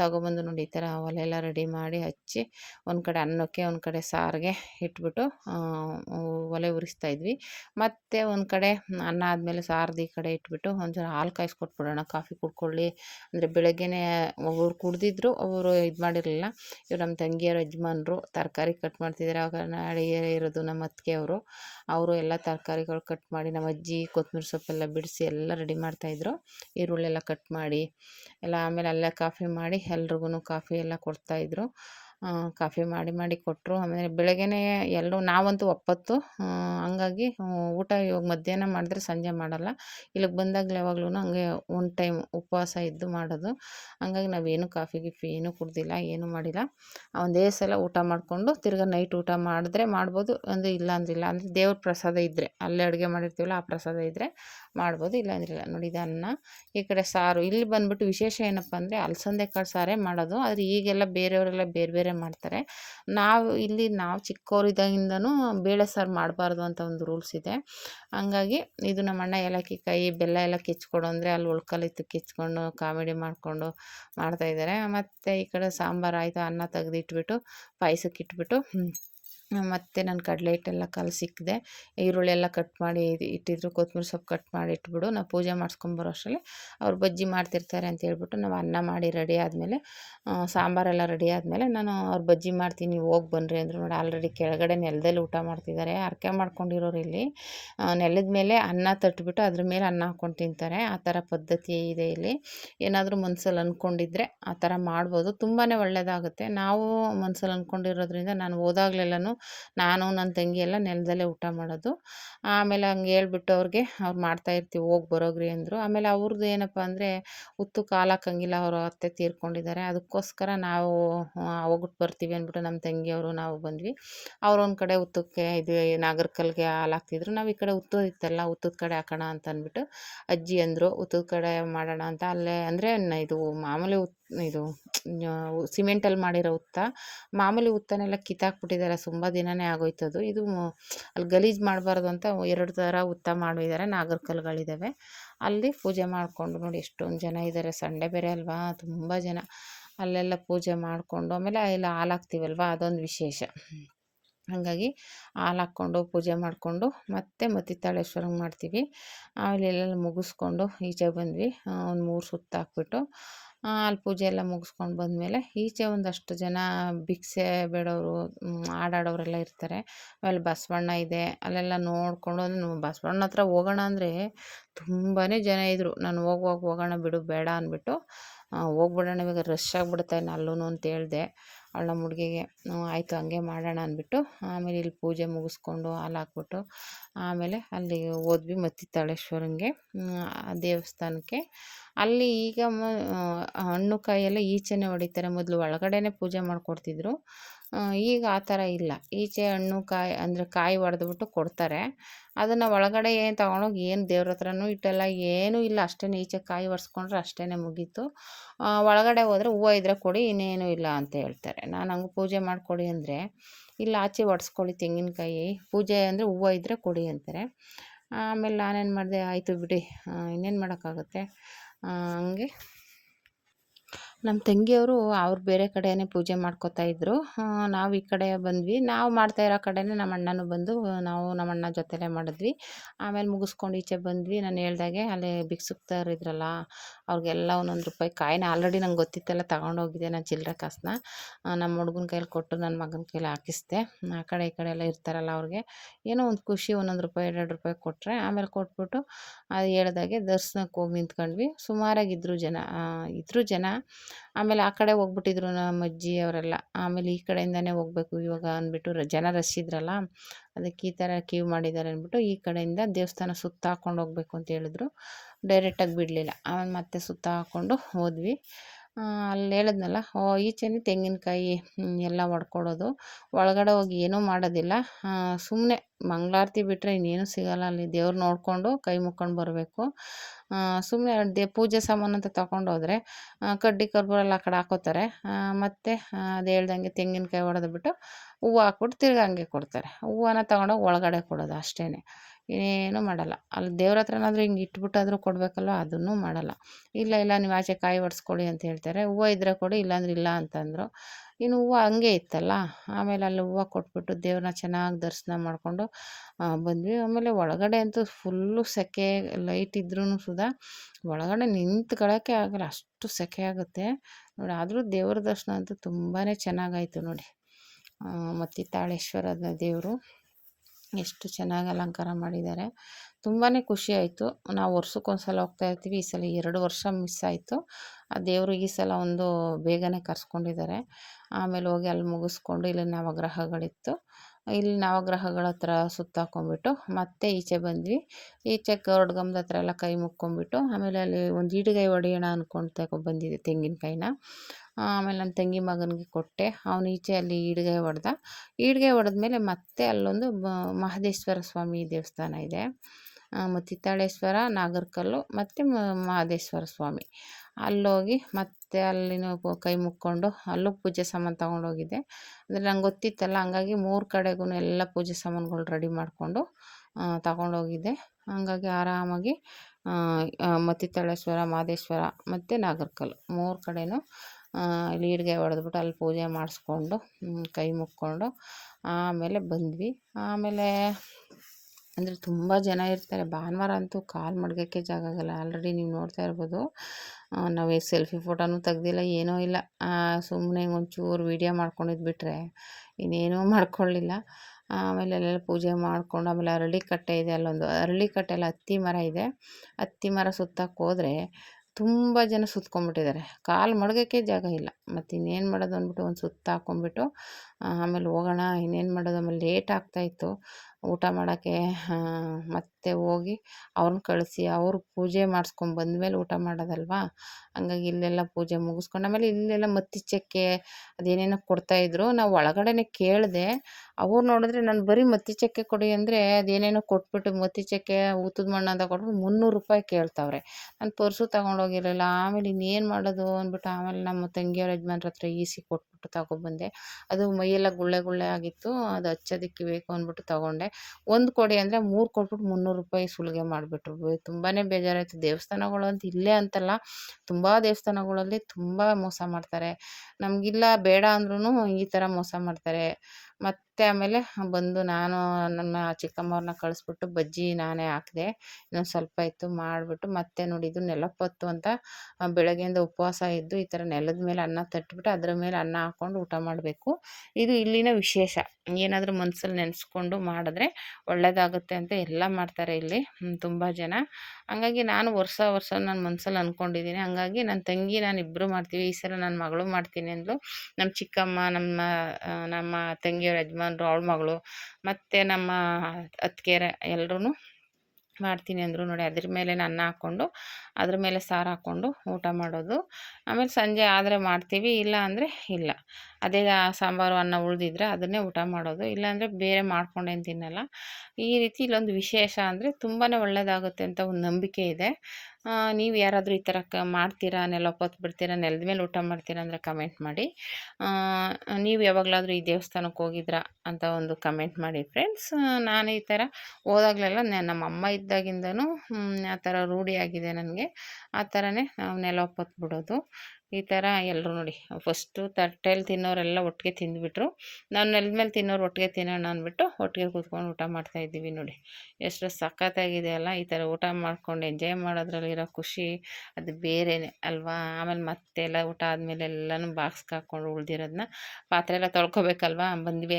ತೊಗೊಬಂದು ನೋಡಿ ಈ ಥರ ಒಲೆ ಎಲ್ಲ ರೆಡಿ ಮಾಡಿ ಹಚ್ಚಿ ಒಂದು ಕಡೆ ಅನ್ನಕ್ಕೆ, ಒಂದು ಕಡೆ ಸಾರಿಗೆ ಇಟ್ಬಿಟ್ಟು ಒಲೆ ಉರಿಸ್ತಾ ಇದ್ವಿ. ಮತ್ತು ಒಂದು ಕಡೆ ಅನ್ನ ಆದಮೇಲೆ ಸಾರ್ದು ಈ ಕಡೆ ಇಟ್ಬಿಟ್ಟು ಒಂಚೂರು ಹಾಲು ಕಾಯಿಸ್ಕೊಟ್ಬಿಡೋಣ. ಕಾಫಿ ಕುಡ್ಕೊಳ್ಳಿ. ಅಂದರೆ ಬೆಳಗ್ಗೆನೇ ಒಬ್ಬರು ಕುಡ್ದಿದ್ರು, ಅವರು ಇದು ಮಾಡಿರಲಿಲ್ಲ. ಇವ್ರು ನಮ್ಮ ತಂಗಿಯರು, ಯಜಮಾನ್ರು ತರಕಾರಿ ಕಟ್ ಮಾಡ್ತಿದ್ದಾರೆ ಆವಾಗ ಅಡುಗೆ ಇರೋದು ನಮ್ಮ ಅತ್ತಿಗೆಯವರು ಅವರು. ಎಲ್ಲ ತರಕಾರಿಗಳು ಕಟ್ ಮಾಡಿ ನಮ್ಮ ಅಜ್ಜಿ ಕೊತ್ತಂಬರಿ ಸೊಪ್ಪೆಲ್ಲ ಬಿಡಿಸಿ ಎಲ್ಲ ರೆಡಿ ಮಾಡ್ತಾಯಿದ್ರು ಈರುಳ್ಳಿ ಎಲ್ಲ ಕಟ್ ಮಾಡಿ, ಎಲ್ಲ ಆಮೇಲೆ ಅಲ್ಲೇ ಕಾಫಿ ಮಾಡಿ ಎಲ್ರಿಗೂ ಕಾಫಿ ಎಲ್ಲ ಕೊಡ್ತಾಯಿದ್ರು ಕಾಫಿ ಮಾಡಿ ಮಾಡಿ ಕೊಟ್ಟರು ಆಮೇಲೆ ಬೆಳಗ್ಗೆನೇ ಎಲ್ಲರೂ ನಾವಂತೂ ಒಪ್ಪತ್ತು. ಹಂಗಾಗಿ ಊಟ ಇವಾಗ ಮಧ್ಯಾಹ್ನ ಮಾಡಿದ್ರೆ ಸಂಜೆ ಮಾಡಲ್ಲ. ಇಲ್ಲಿಗೆ ಬಂದಾಗಲೇ ಯಾವಾಗ್ಲೂ ಹಂಗೆ ಒನ್ ಟೈಮ್ ಉಪವಾಸ ಇದ್ದು ಮಾಡೋದು. ಹಂಗಾಗಿ ನಾವೇನು ಕಾಫಿ, ಗಿಫಿ ಏನೂ ಕುಡ್ದಿಲ್ಲ, ಏನೂ ಮಾಡಿಲ್ಲ. ಒಂದೇ ಸಲ ಊಟ ಮಾಡಿಕೊಂಡು ತಿರ್ಗಿ ನೈಟ್ ಊಟ ಮಾಡಿದ್ರೆ ಮಾಡ್ಬೋದು. ಅಂದರೆ ಇಲ್ಲ ಅಂದ್ರಿಲ್ಲ. ಅಂದರೆ ದೇವ್ರ ಪ್ರಸಾದ ಇದ್ದರೆ ಅಲ್ಲೇ ಅಡುಗೆ ಮಾಡಿರ್ತೀವಲ್ಲ ಆ ಪ್ರಸಾದ ಇದ್ದರೆ ಮಾಡ್ಬೋದು. ಇಲ್ಲ ಅಂದ್ರಿಲ್ಲ. ನೋಡಿ, ಇದು ಅನ್ನ. ಈ ಕಡೆ ಸಾರು. ಇಲ್ಲಿ ಬಂದುಬಿಟ್ಟು ವಿಶೇಷ ಏನಪ್ಪ ಅಂದರೆ ಅಲಸಂದೆ ಕಾಳು ಸಾರೇ ಮಾಡೋದು. ಆದರೆ ಈಗೆಲ್ಲ ಬೇರೆಯವರೆಲ್ಲ ಬೇರೆ ಬೇರೆ ಮಾಡ್ತಾರೆ, ನಾವು ಇಲ್ಲಿ ನಾವು ಚಿಕ್ಕವರಿದ್ದಾಗಿಂದನೂ ಬೇಳೆ ಸಾರು ಮಾಡಬಾರ್ದು ಅಂತ ಒಂದು ರೂಲ್ಸ್ ಇದೆ. ಹಂಗಾಗಿ ಇದು ನಮ್ಮ ಅಣ್ಣ ಏಲಕ್ಕಿ ಕಾಯಿ, ಬೆಲ್ಲ ಎಲ್ಲ ಕೆಚ್ಕೊಡು ಅಂದರೆ ಅಲ್ಲಿ ಉಳ್ಕಲಿತ್ತು ಕೆಚ್ಕೊಂಡು ಕಾಮಿಡಿ ಮಾಡಿಕೊಂಡು ಮಾಡ್ತಾಯಿದ್ದಾರೆ ಮತ್ತು ಈ ಕಡೆ ಸಾಂಬಾರು ಆಯಿತು, ಅನ್ನ ತೆಗೆದಿಟ್ಬಿಟ್ಟು, ಪಾಯಸಕ್ಕೆ ಇಟ್ಬಿಟ್ಟು ಮತ್ತು ನಾನು ಕಡಲೆ ಹಿಟ್ಟೆಲ್ಲ ಕಲಸಿಕ್ಕಿದೆ ಈರುಳ್ಳಿ ಎಲ್ಲ ಕಟ್ ಮಾಡಿ ಇಟ್ಟಿದ್ರು ಕೊತ್ತಂಬರಿ ಸೊಪ್ಪು ಕಟ್ ಮಾಡಿ ಇಟ್ಬಿಡು, ನಾವು ಪೂಜೆ ಮಾಡಿಸ್ಕೊಂಬರೋ ಅಷ್ಟರಲ್ಲಿ ಅವ್ರು ಬಜ್ಜಿ ಮಾಡ್ತಿರ್ತಾರೆ ಅಂತ ಹೇಳ್ಬಿಟ್ಟು ನಾವು ಅನ್ನ ಮಾಡಿ ರೆಡಿ ಆದಮೇಲೆ ಸಾಂಬಾರೆಲ್ಲ ರೆಡಿ ಆದಮೇಲೆ ನಾನು ಅವ್ರು ಬಜ್ಜಿ ಮಾಡ್ತೀನಿ ಹೋಗಿ ಬನ್ನಿರಿ ಅಂದರು ನೋಡಿ ಆಲ್ರೆಡಿ ಕೆಳಗಡೆ ನೆಲದಲ್ಲಿ ಊಟ ಮಾಡ್ತಿದ್ದಾರೆ ಅರ್ಕೆ ಮಾಡ್ಕೊಂಡಿರೋರು ಇಲ್ಲಿ. ನೆಲದ ಮೇಲೆ ಅನ್ನ ತಟ್ಬಿಟ್ಟು ಅದ್ರ ಮೇಲೆ ಅನ್ನ ಹಾಕ್ಕೊಂಡು ತಿಂತಾರೆ. ಆ ಥರ ಪದ್ಧತಿ ಇದೆ ಇಲ್ಲಿ. ಏನಾದರೂ ಮನ್ಸಲ್ಲಿ ಅಂದ್ಕೊಂಡಿದ್ರೆ ಆ ಥರ ಮಾಡ್ಬೋದು. ತುಂಬಾ ಒಳ್ಳೆಯದಾಗುತ್ತೆ ನಾವು ಮನ್ಸಲ್ಲಿ ಅಂದ್ಕೊಂಡಿರೋದ್ರಿಂದ ನಾನು ಹೋದಾಗ್ಲೆಲ್ಲನೂ ನಾನು ನನ್ನ ತಂಗಿ ಎಲ್ಲ ನೆಲದಲ್ಲೇ ಊಟ ಮಾಡೋದು. ಆಮೇಲೆ ಹಂಗೆ ಹೇಳ್ಬಿಟ್ಟು ಅವ್ರಿಗೆ, ಅವ್ರು ಮಾಡ್ತಾಯಿರ್ತೀವಿ ಹೋಗಿ ಬರೋಗ್ರಿ ಅಂದರು. ಆಮೇಲೆ ಅವ್ರದ್ದು ಏನಪ್ಪ ಅಂದರೆ, ಉತ್ತು ಕಾಲಕ್ಕಂಗಿಲ್ಲ ಅವರು ಅತ್ತೆ ತೀರ್ಕೊಂಡಿದ್ದಾರೆ. ಅದಕ್ಕೋಸ್ಕರ ನಾವು ಹೋಗ್ಬಿಟ್ಟು ಬರ್ತೀವಿ ಅಂದ್ಬಿಟ್ಟು ನಮ್ಮ ತಂಗಿಯವರು ನಾವು ಬಂದ್ವಿ. ಅವ್ರು ಒಂದು ಕಡೆ ಹುತ್ತಕ್ಕೆ ಇದು ನಾಗರಕಲ್ಗೆ ಹಾಲಾಕ್ತಿದ್ರು ನಾವು ಈ ಕಡೆ ಉತ್ತು ಇತ್ತಲ್ಲ, ಉತ್ತದ ಕಡೆ ಹಾಕೋಣ ಅಂತ ಅಂದ್ಬಿಟ್ಟು ಅಜ್ಜಿ ಅಂದರು, ಉತ್ತದ ಕಡೆ ಮಾಡೋಣ ಅಂತ. ಅಲ್ಲೇ ಅಂದರೆ ಇದು ಮಾಮೂಲಿ ಉತ್, ಇದು ಸಿಮೆಂಟಲ್ಲಿ ಮಾಡಿರೋ ಉತ್ತ. ಮಾಮೂಲಿ ಹುತ್ತನೆಲ್ಲ ಕಿತ್ತಾಕ್ಬಿಟ್ಟಿದ್ದಾರೆ ತುಂಬ ದಿನವೇ ಆಗೋಯ್ತದು. ಇದು ಅಲ್ಲಿ ಗಲೀಜು ಮಾಡಬಾರ್ದು ಅಂತ ಎರಡು ಥರ ಉತ್ತ ಮಾಡಿದ್ದಾರೆ ನಾಗರಕಲ್ಲುಗಳಿದ್ದಾವೆ ಅಲ್ಲಿ ಪೂಜೆ ಮಾಡಿಕೊಂಡು ನೋಡಿ ಎಷ್ಟೊಂದು ಜನ ಇದ್ದಾರೆ. ಸಂಡೆ ಬೇರೆ ಅಲ್ವಾ? ತುಂಬ ಜನ. ಅಲ್ಲೆಲ್ಲ ಪೂಜೆ ಮಾಡಿಕೊಂಡು ಆಮೇಲೆ ಎಲ್ಲ ಹಾಲು ಹಾಕ್ತೀವಲ್ವ ಅದೊಂದು ವಿಶೇಷ. ಹಾಗಾಗಿ ಹಾಲು ಹಾಕ್ಕೊಂಡು ಪೂಜೆ ಮಾಡಿಕೊಂಡು ಮತ್ತೆ ಮತ್ತಿತ್ತಾಳೇಶ್ವರಂಗೆ ಮಾಡ್ತೀವಿ. ಆಮೇಲೆ ಎಲ್ಲ ಮುಗಿಸ್ಕೊಂಡು ಈಚೆ ಬಂದ್ವಿ. ಒಂದು ಮೂರು ಸುತ್ತ ಹಾಕ್ಬಿಟ್ಟು ಅಲ್ಲಿ ಪೂಜೆ ಎಲ್ಲ ಮುಗಿಸ್ಕೊಂಡು ಬಂದಮೇಲೆ ಈಚೆ ಒಂದಷ್ಟು ಜನ ಭಿಕ್ಷೆ ಬೇಡೋರು ಆಡಾಡೋರೆಲ್ಲ ಇರ್ತಾರೆ. ಆಮೇಲೆ ಬಸವಣ್ಣ ಇದೆ. ಅಲ್ಲೆಲ್ಲ ನೋಡಿಕೊಂಡು ಬಸವಣ್ಣ ಹತ್ರ ಹೋಗೋಣ ಅಂದರೆ ತುಂಬಾ ಜನ ಇದ್ದರು ನಾನು ಹೋಗುವಾಗ ಹೋಗೋಣ ಬಿಡು, ಬೇಡ ಅಂದ್ಬಿಟ್ಟು ಹೋಗ್ಬಿಡೋಣ, ಇವಾಗ ರಶ್ ಆಗಿಬಿಡುತ್ತೆ ಅಲ್ಲೂ ಅಂತ ಹೇಳಿದೆ. ಅವಳ ನಮ್ಮ ಹುಡುಗಿಗೆ ಆಯಿತು, ಹಂಗೆ ಮಾಡೋಣ ಅಂದ್ಬಿಟ್ಟು ಆಮೇಲೆ ಇಲ್ಲಿ ಪೂಜೆ ಮುಗಿಸ್ಕೊಂಡು ಹಾಲು ಹಾಕ್ಬಿಟ್ಟು ಆಮೇಲೆ ಅಲ್ಲಿ ಹೋದ್ವಿ ಮತ್ತಿತ್ತಾಳೇಶ್ವರಂಗೆ ದೇವಸ್ಥಾನಕ್ಕೆ. ಅಲ್ಲಿ ಈಗ ಮ ಹಣ್ಣು ಎಲ್ಲ ಈಚೆನೇ ಹೊಡಿತಾರೆ. ಮೊದಲು ಒಳಗಡೆನೇ ಪೂಜೆ ಮಾಡಿಕೊಡ್ತಿದ್ರು. ಈಗ ಆ ಥರ ಇಲ್ಲ. ಈಚೆ ಹಣ್ಣು ಕಾಯಿ ಅಂದರೆ ಕಾಯಿ ಒಡೆದ್ಬಿಟ್ಟು ಕೊಡ್ತಾರೆ. ಅದನ್ನು ಒಳಗಡೆ ಏನು ತಗೊಂಡೋಗಿ ಏನು ದೇವ್ರ ಹತ್ರನೂ ಇಟ್ಟಲ್ಲ, ಏನೂ ಇಲ್ಲ. ಅಷ್ಟೇ ಈಚೆ ಕಾಯಿ ಒರೆಸ್ಕೊಂಡ್ರೆ ಅಷ್ಟೇ ಮುಗೀತು. ಒಳಗಡೆ ಹೋದರೆ ಹೂವು ಇದ್ರೆ ಕೊಡಿ, ಇನ್ನೇನು ಇಲ್ಲ ಅಂತ ಹೇಳ್ತಾರೆ. ನಾನು ಹಂಗೆ ಪೂಜೆ ಮಾಡಿಕೊಡಿ ಅಂದರೆ, ಇಲ್ಲ ಆಚೆ ಒಡೆಸ್ಕೊಳ್ಳಿ ತೆಂಗಿನಕಾಯಿ. ಪೂಜೆ ಅಂದರೆ ಹೂವು ಇದ್ದರೆ ಕೊಡಿ ಅಂತಾರೆ. ಆಮೇಲೆ ನಾನೇನು ಮಾಡಿದೆ, ಆಯಿತು ಬಿಡಿ. ಇನ್ನೇನು ಮಾಡೋಕ್ಕಾಗುತ್ತೆ? ಹಂಗೆ ನಮ್ಮ ತಂಗಿಯವರು ಅವ್ರು ಬೇರೆ ಕಡೆಯೇ ಪೂಜೆ ಮಾಡ್ಕೋತಾ ಇದ್ದರು ನಾವು ಈ ಕಡೆ ಬಂದ್ವಿ. ನಾವು ಮಾಡ್ತಾ ಇರೋ ಕಡೆಯೇ ನಮ್ಮ ಅಣ್ಣನೂ ಬಂದು, ನಾವು ನಮ್ಮ ಅಣ್ಣ ಜೊತೆಲೇ ಮಾಡಿದ್ವಿ. ಆಮೇಲೆ ಮುಗಿಸ್ಕೊಂಡು ಈಚೆ ಬಂದ್ವಿ. ನಾನು ಹೇಳ್ದಾಗೆ ಅಲ್ಲಿ ಭಿಕ್ಷುಕ್ತರು ಇದ್ರಲ್ಲ, ಅವ್ರಿಗೆಲ್ಲ ಒಂದೊಂದು ರೂಪಾಯಿ ಕಾಯಿನ ಆಲ್ರೆಡಿ ನಂಗೆ ಗೊತ್ತಿತ್ತೆಲ್ಲ ತಗೊಂಡೋಗಿದ್ದೆ ನಾನು ಚಿಲ್ಲರೆ ಕಾಸನ್ನ ನಮ್ಮ ಹುಡುಗನ ಕೈಯಲ್ಲಿ ಕೊಟ್ಟು ನನ್ನ ಮಗನ ಕೈಲಿ ಹಾಕಿಸ್ದೆ. ಆ ಕಡೆ ಈ ಕಡೆ ಎಲ್ಲ ಇರ್ತಾರಲ್ಲ ಅವ್ರಿಗೆ. ಏನೋ ಒಂದು ಖುಷಿ, ಒಂದೊಂದು ರೂಪಾಯಿ, ಎರಡು ರೂಪಾಯಿ ಕೊಟ್ಟರೆ ಆಮೇಲೆ ಕೊಟ್ಬಿಟ್ಟು, ಅದು ಹೇಳ್ದಾಗೆ ದರ್ಶನಕ್ಕೆ ಹೋಗಿ ನಿಂತ್ಕೊಂಡ್ವಿ. ಸುಮಾರಾಗಿದ್ದರು ಜನ. ಇದ್ದರು ಜನ. ಆಮೇಲೆ ಆ ಕಡೆ ಹೋಗ್ಬಿಟ್ಟಿದ್ರು ನಮ್ಮ ಅಜ್ಜಿ ಅವರೆಲ್ಲ. ಆಮೇಲೆ ಈ ಕಡೆಯಿಂದನೇ ಹೋಗ್ಬೇಕು ಇವಾಗ ಅಂದ್ಬಿಟ್ಟು ಜನ ರಶ್ ಅದಕ್ಕೆ ಈ ಥರ ಕ್ಯೂ ಮಾಡಿದ್ದಾರೆ ಅಂದ್ಬಿಟ್ಟು ಈ ಕಡೆಯಿಂದ ದೇವಸ್ಥಾನ ಸುತ್ತ ಹಾಕ್ಕೊಂಡು ಹೋಗ್ಬೇಕು ಅಂತ ಹೇಳಿದ್ರು. ಡೈರೆಕ್ಟಾಗಿ ಬಿಡಲಿಲ್ಲ. ಆಮೇಲೆ ಮತ್ತೆ ಸುತ್ತ ಹಾಕ್ಕೊಂಡು ಹೋದ್ವಿ. ಅಲ್ಲಿ ಹೇಳಿದ್ನಲ್ಲ, ಓ, ಈಚೆನೇ ತೆಂಗಿನಕಾಯಿ ಎಲ್ಲ ಒಡ್ಕೊಡೋದು. ಒಳಗಡೆ ಹೋಗಿ ಏನೂ ಮಾಡೋದಿಲ್ಲ. ಸುಮ್ಮನೆ ಮಂಗಳಾರತಿ ಬಿಟ್ಟರೆ ಇನ್ನೇನು ಸಿಗಲ್ಲ ಅಲ್ಲಿ. ದೇವ್ರು ನೋಡಿಕೊಂಡು ಕೈ ಮುಕ್ಕೊಂಡು ಬರಬೇಕು. ಸುಮ್ಮನೆ ದೇ, ಪೂಜೆ ಸಾಮಾನು ಅಂತ ತಗೊಂಡೋದ್ರೆ ಕಡ್ಡಿ ಕರ್ಪೂರ ಎಲ್ಲ ಆ ಕಡೆ ಹಾಕೋತಾರೆ. ಮತ್ತು ಅದು ಹೇಳ್ದಂಗೆ ತೆಂಗಿನಕಾಯಿ ಹೊಡೆದ್ಬಿಟ್ಟು ಹೂವು ಹಾಕ್ಬಿಟ್ಟು ತಿರ್ಗಿ ಹಂಗೆ ಕೊಡ್ತಾರೆ. ಹೂವನ್ನ ತಗೊಂಡೋಗಿ ಒಳಗಡೆ ಕೊಡೋದು ಅಷ್ಟೇ ಏನು ಮಾಡಲ್ಲ. ಅಲ್ಲಿ ದೇವ್ರ ಹತ್ರನಾದರೂ ಹಿಂಗೆ ಇಟ್ಬಿಟ್ಟಾದರೂ ಕೊಡಬೇಕಲ್ವ? ಅದನ್ನೂ ಮಾಡಲ್ಲ. ಇಲ್ಲ ಇಲ್ಲ, ನೀವು ಆಚೆ ಕಾಯಿ ಒಡೆಸ್ಕೊಳ್ಳಿ ಅಂತ ಹೇಳ್ತಾರೆ. ಹೂವು ಇದ್ದರೆ ಕೊಡಿ, ಇಲ್ಲಾಂದ್ರೆ ಇಲ್ಲ ಅಂತಂದರು. ಇನ್ನು ಹೂವು ಹಂಗೆ ಇತ್ತಲ್ಲ, ಆಮೇಲೆ ಅಲ್ಲಿ ಹೂವು ಕೊಟ್ಬಿಟ್ಟು ದೇವ್ರನ್ನ ಚೆನ್ನಾಗಿ ದರ್ಶನ ಮಾಡಿಕೊಂಡು ಬಂದ್ವಿ. ಆಮೇಲೆ ಒಳಗಡೆ ಅಂತೂ ಫುಲ್ಲು ಸೆಕೆ, ಲೈಟ್ ಇದ್ರೂ ಸುಧಾ ಒಳಗಡೆ ನಿಂತ್ಕೊಳ್ಳೋಕ್ಕೆ ಆಗಲ್ಲ, ಅಷ್ಟು ಸೆಕೆ ಆಗುತ್ತೆ. ನೋಡಿ, ಆದರೂ ದೇವ್ರ ದರ್ಶನ ಅಂತೂ ತುಂಬಾ ಚೆನ್ನಾಗಾಯಿತು ನೋಡಿ. ಮತ್ತು ತಾಳೇಶ್ವರದ ದೇವರು ಎಷ್ಟು ಚೆನ್ನಾಗಿ ಅಲಂಕಾರ ಮಾಡಿದ್ದಾರೆ. ತುಂಬಾ ಖುಷಿ ಆಯಿತು. ನಾವು ವರ್ಷಕ್ಕೊಂದು ಸಲ ಹೋಗ್ತಾ ಇರ್ತೀವಿ, ಈ ಸಲ ಎರಡು ವರ್ಷ ಮಿಸ್ ಆಯಿತು. ಆ ದೇವರು ಈ ಸಲ ಒಂದು ಬೇಗನೆ ಕರೆಸ್ಕೊಂಡಿದ್ದಾರೆ. ಆಮೇಲೆ ಹೋಗಿ ಅಲ್ಲಿ ಮುಗಿಸ್ಕೊಂಡು ಇಲ್ಲಿ ನವಗ್ರಹಗಳಿತ್ತು. ಇಲ್ಲಿ ನವಗ್ರಹಗಳ ಹತ್ರ ಸುತ್ತಾಕೊಂಡ್ಬಿಟ್ಟು ಮತ್ತೆ ಈಚೆ ಬಂದ್ವಿ. ಈಚೆ ಗರುಡ್ಗಂಬದ ಹತ್ರ ಎಲ್ಲ ಕೈ ಮುಕ್ಕೊಂಡ್ಬಿಟ್ಟು ಆಮೇಲೆ ಅಲ್ಲಿ ಒಂದು ಈಡುಗೈ ಹೊಡೆಯೋಣ ಅಂದ್ಕೊಂಡು ತಗೊ ಬಂದಿದ್ದೆ ತೆಂಗಿನಕಾಯಿನ. ಆಮೇಲೆ ನನ್ನ ತಂಗಿ ಮಗನಿಗೆ ಕೊಟ್ಟೆ. ಅವನು ಈಚೆ ಅಲ್ಲಿ ಈಡ್ಗಾಯಿ ಹೊಡೆದ ಈಡುಗೆ ಹೊಡೆದ್ಮೇಲೆ ಮತ್ತೆ ಅಲ್ಲೊಂದು ಮಹದೇಶ್ವರ ಸ್ವಾಮಿ ದೇವಸ್ಥಾನ ಇದೆ. ಮತ್ತು ಹಿತ್ತಾಳೇಶ್ವರ ನಾಗರಕಲ್ಲು ಮತ್ತು ಮಹದೇಶ್ವರ ಸ್ವಾಮಿ. ಅಲ್ಲೋಗಿ ಮತ್ತೆ ಅಲ್ಲಿನೂ ಕೈ ಮುಕ್ಕೊಂಡು ಅಲ್ಲೂ ಪೂಜೆ ಸಾಮಾನು ತೊಗೊಂಡೋಗಿದ್ದೆ. ಅಂದರೆ ನಂಗೆ ಗೊತ್ತಿತ್ತಲ್ಲ, ಹಂಗಾಗಿ ಮೂರು ಕಡೆಗೂ ಎಲ್ಲ ಪೂಜೆ ಸಾಮಾನುಗಳು ರೆಡಿ ಮಾಡಿಕೊಂಡು ತಗೊಂಡೋಗಿದ್ದೆ. ಹಂಗಾಗಿ ಆರಾಮಾಗಿ ಮತ್ತಿತ್ತಳೇಶ್ವರ ಮಾದೇಶ್ವರ ಮತ್ತು ನಾಗರ್ಕಲ್ ಮೂರು ಕಡೆಯೂ ಲೀಡ್ಗೆ ಹೊಡೆದ್ಬಿಟ್ಟು ಅಲ್ಲಿ ಪೂಜೆ ಮಾಡಿಸ್ಕೊಂಡು ಕೈ ಮುಕ್ಕೊಂಡು ಆಮೇಲೆ ಬಂದ್ವಿ. ಆಮೇಲೆ ಅಂದರೆ ತುಂಬ ಜನ ಇರ್ತಾರೆ. ಭಾನುವಾರ ಅಂತೂ ಕಾಲು ಮಡ್ಗೋಕ್ಕೆ ಜಾಗ ಆಗಲ್ಲ. ಆಲ್ರೆಡಿ ನೀವು ನೋಡ್ತಾ ಇರ್ಬೋದು. ನಾವು ಸೆಲ್ಫಿ ಫೋಟೋನೂ ತೆಗ್ದಿಲ್ಲ, ಏನೂ ಇಲ್ಲ. ಸುಮ್ಮನೆ ಒಂಚೂರು ವೀಡಿಯೋ ಮಾಡ್ಕೊಂಡಿದ್ದು ಬಿಟ್ಟರೆ ಇನ್ನೇನೂ ಮಾಡ್ಕೊಳ್ಳಿಲ್ಲ. ಆಮೇಲೆ ಅಲ್ಲೆಲ್ಲ ಪೂಜೆ ಮಾಡ್ಕೊಂಡು ಆಮೇಲೆ ಅರಳಿ ಕಟ್ಟೆ ಇದೆ ಅಲ್ಲೊಂದು. ಅರಳಿ ಕಟ್ಟೆಲ್ಲ ಹತ್ತಿ ಮರ ಇದೆ. ಹತ್ತಿ ಮರ ಸುತ್ತಕ್ಕೆ ಹೋದರೆ ತುಂಬ ಜನ ಸುತ್ಕೊಂಡ್ಬಿಟ್ಟಿದ್ದಾರೆ. ಕಾಲು ಮಡಗೋಕ್ಕೆ ಜಾಗ ಇಲ್ಲ. ಮತ್ತು ಇನ್ನೇನು ಮಾಡೋದು ಅಂದ್ಬಿಟ್ಟು ಒಂದು ಸುತ್ತ ಹಾಕೊಂಡ್ಬಿಟ್ಟು ಆಮೇಲೆ ಹೋಗೋಣ, ಇನ್ನೇನು ಮಾಡೋದು, ಆಮೇಲೆ ಲೇಟ್ ಆಗ್ತಾಯಿತ್ತು ಊಟ ಮಾಡೋಕ್ಕೆ ಮತ್ತೆ ಹೋಗಿ ಅವ್ರನ್ನ ಕಳಿಸಿ, ಅವರು ಪೂಜೆ ಮಾಡಿಸ್ಕೊಂಡು ಬಂದಮೇಲೆ ಊಟ ಮಾಡೋದಲ್ವಾ? ಹಂಗಾಗಿ ಇಲ್ಲೆಲ್ಲ ಪೂಜೆ ಮುಗಿಸ್ಕೊಂಡು, ಆಮೇಲೆ ಇಲ್ಲೆಲ್ಲ ಮತ್ತಿ ಚಕ್ಕೆ ಅದೇನೇನೋ ಕೊಡ್ತಾಯಿದ್ರು ನಾವು ಒಳಗಡೆನೇ ಕೇಳಿದೆ, ಅವ್ರು ನೋಡಿದ್ರೆ ನಾನು ಬರೀ ಮತ್ತಿಚಕ್ಕೆ ಕೊಡಿ ಅಂದರೆ ಅದೇನೇನೋ ಕೊಟ್ಬಿಟ್ಟು ಮತ್ತಿಚಕ್ಕೆ ಊತದ ಮಣ್ಣು ಅಂತ ಕೊಟ್ಬಿಟ್ಟು ಮುನ್ನೂರು ರೂಪಾಯಿ ಕೇಳ್ತಾವ್ರೆ. ನಾನು ಪರ್ಸು ತೊಗೊಂಡೋಗಿರಲಿಲ್ಲ. ಆಮೇಲೆ ಇನ್ನೇನು ಮಾಡೋದು ಅಂದ್ಬಿಟ್ಟು ಆಮೇಲೆ ನಮ್ಮ ತಂಗಿಯವ್ರ ಯಜಮಾನ್ರ ಹತ್ರ ಈಸಿ ಕೊಟ್ಬಿಟ್ಟು ತಗೊಬಂದೆ ಅದು ಮೈಯೆಲ್ಲ ಗುಳ್ಳೆ ಗುಳ್ಳೆ ಆಗಿತ್ತು. ಅದು ಹಚ್ಚೋದಕ್ಕೆ ಬೇಕು ಅಂದ್ಬಿಟ್ಟು ತಗೊಂಡೆ. ಒಂದು ಕೊಡಿ ಅಂದರೆ ಮೂರು ಕೊಟ್ಬಿಟ್ಟು ಮುನ್ನೂರು ರೂಪಾಯಿ ಸುಲಿಗೆ ಮಾಡಿಬಿಟ್ರು. ತುಂಬಾ ಬೇಜಾರಾಯಿತು. ದೇವಸ್ಥಾನಗಳು ಅಂತ ಇಲ್ಲೇ ಅಂತಲ್ಲ, ತುಂಬ ದೇವಸ್ಥಾನಗಳಲ್ಲಿ ತುಂಬ ಮೋಸ ಮಾಡ್ತಾರೆ. ನಮಗಿಲ್ಲ, ಬೇಡ ಅಂದ್ರೂ ಈ ಥರ ಮೋಸ ಮಾಡ್ತಾರೆ. ಮತ್ತು ಆಮೇಲೆ ಬಂದು ನಾನು ನನ್ನ ಚಿಕ್ಕಮ್ಮವ್ರನ್ನ ಕಳಿಸ್ಬಿಟ್ಟು ಬಜ್ಜಿ ನಾನೇ ಹಾಕಿದೆ. ಇನ್ನೊಂದು ಸ್ವಲ್ಪ ಇತ್ತು ಮಾಡಿಬಿಟ್ಟು ಮತ್ತೆ ನೋಡಿ ಇದು ನೆಲಪತ್ತು ಅಂತ ಬೆಳಗ್ಗೆಯಿಂದ ಉಪವಾಸ ಇದ್ದು ಈ ಥರ ನೆಲದ ಮೇಲೆ ಅನ್ನ ತಟ್ಬಿಟ್ಟು ಅದರ ಮೇಲೆ ಅನ್ನ ಹಾಕ್ಕೊಂಡು ಊಟ ಮಾಡಬೇಕು. ಇದು ಇಲ್ಲಿನ ವಿಶೇಷ. ಏನಾದರೂ ಮನಸ್ಸಲ್ಲಿ ನೆನೆಸ್ಕೊಂಡು ಮಾಡಿದ್ರೆ ಒಳ್ಳೆಯದಾಗುತ್ತೆ ಅಂತ ಎಲ್ಲ ಮಾಡ್ತಾರೆ ಇಲ್ಲಿ ತುಂಬ ಜನ. ಹಂಗಾಗಿ ನಾನು ವರ್ಷ ವರ್ಷ ನನ್ನ ಮನಸ್ಸಲ್ಲಿ ಅಂದ್ಕೊಂಡಿದ್ದೀನಿ ಹಂಗಾಗಿ ನನ್ನ ತಂಗಿ ನಾನು ಇಬ್ಬರು ಮಾಡ್ತೀವಿ. ಈ ಸಲ ನನ್ನ ಮಗಳು ಮಾಡ್ತೀನಿ ಅಂದ್ಲು. ನಮ್ಮ ಚಿಕ್ಕಮ್ಮ, ನಮ್ಮ ನಮ್ಮ ತಂಗಿಯವ್ರ, ಯಜಮಾನ್ರು, ಅವಳ ಮಗಳು ಮತ್ತು ನಮ್ಮ ಅತ್ತಿಗೆರ ಎಲ್ಲರೂ ಮಾಡ್ತೀನಿ ಅಂದರು ನೋಡಿ. ಅದ್ರ ಮೇಲೆ ಅನ್ನ ಹಾಕ್ಕೊಂಡು, ಅದ್ರ ಮೇಲೆ ಸಾರು ಹಾಕ್ಕೊಂಡು ಊಟ ಮಾಡೋದು. ಆಮೇಲೆ ಸಂಜೆ ಆದರೆ ಮಾಡ್ತೀವಿ, ಇಲ್ಲ ಅಂದರೆ ಇಲ್ಲ. ಅದೇ ಸಾಂಬಾರು, ಅನ್ನ ಉಳಿದಿದ್ರೆ ಅದನ್ನೇ ಊಟ ಮಾಡೋದು. ಇಲ್ಲಾಂದರೆ ಬೇರೆ ಮಾಡ್ಕೊಂಡೇನು ತಿನ್ನಲ್ಲ. ಈ ರೀತಿ ಇಲ್ಲೊಂದು ವಿಶೇಷ ಅಂದರೆ ತುಂಬಾ ಒಳ್ಳೆಯದಾಗುತ್ತೆ ಅಂತ ಒಂದು ನಂಬಿಕೆ ಇದೆ. ನೀವು ಯಾರಾದರೂ ಈ ಥರ ಕ, ಮಾಡ್ತೀರಾ, ನೆಲೊಪ್ಪತ್ತು ಬಿಡ್ತೀರಾ, ನೆಲದ ಮೇಲೆ ಊಟ ಮಾಡ್ತೀರಾ ಅಂದರೆ ಕಮೆಂಟ್ ಮಾಡಿ. ನೀವು ಯಾವಾಗಲಾದರೂ ಈ ದೇವಸ್ಥಾನಕ್ಕೆ ಹೋಗಿದ್ರಾ ಅಂತ ಒಂದು ಕಮೆಂಟ್ ಮಾಡಿ ಫ್ರೆಂಡ್ಸ್. ನಾನು ಈ ಥರ ಹೋದಾಗಲೆಲ್ಲ ನಮ್ಮ ಅಮ್ಮ ಇದ್ದಾಗಿಂದನೂ ಆ ಥರ ರೂಢಿಯಾಗಿದೆ ನನಗೆ. ಆ ಥರನೇ ನಾವು ನೆಲೊಪ್ಪತ್ತು ಬಿಡೋದು. ಈ ಥರ ಎಲ್ಲರೂ ನೋಡಿ. ಫಸ್ಟು ತಟ್ಟೆಯಲ್ಲಿ ತಿನ್ನೋರೆಲ್ಲ ಒಟ್ಟಿಗೆ ತಿಂದುಬಿಟ್ರು. ನಾನು ನೆಲದ ಮೇಲೆ ತಿನ್ನೋರು ಒಟ್ಟಿಗೆ ತಿನ್ನೋಣ ಅಂದ್ಬಿಟ್ಟು ಒಟ್ಟಿಗೆ ಕೂತ್ಕೊಂಡು ಊಟ ಮಾಡ್ತಾಯಿದ್ದೀವಿ ನೋಡಿ. ಎಷ್ಟು ಸಖತ್ತಾಗಿದೆ ಅಲ್ಲ ಈ ಥರ ಊಟ ಮಾಡ್ಕೊಂಡು ಎಂಜಾಯ್ ಮಾಡೋದ್ರಲ್ಲಿರೋ ಖುಷಿ. ಅದು ಬೇರೆಯೇ ಅಲ್ವಾ? ಆಮೇಲೆ ಮತ್ತೆ ಎಲ್ಲ ಊಟ ಆದಮೇಲೆ ಎಲ್ಲನೂ ಬಾಕ್ಸ್ಗೆ ಹಾಕ್ಕೊಂಡು ಉಳ್ದಿರೋದನ್ನ ಪಾತ್ರೆ ಎಲ್ಲ ತೊಳ್ಕೊಬೇಕಲ್ವಾ? ಬಂದ್ವಿ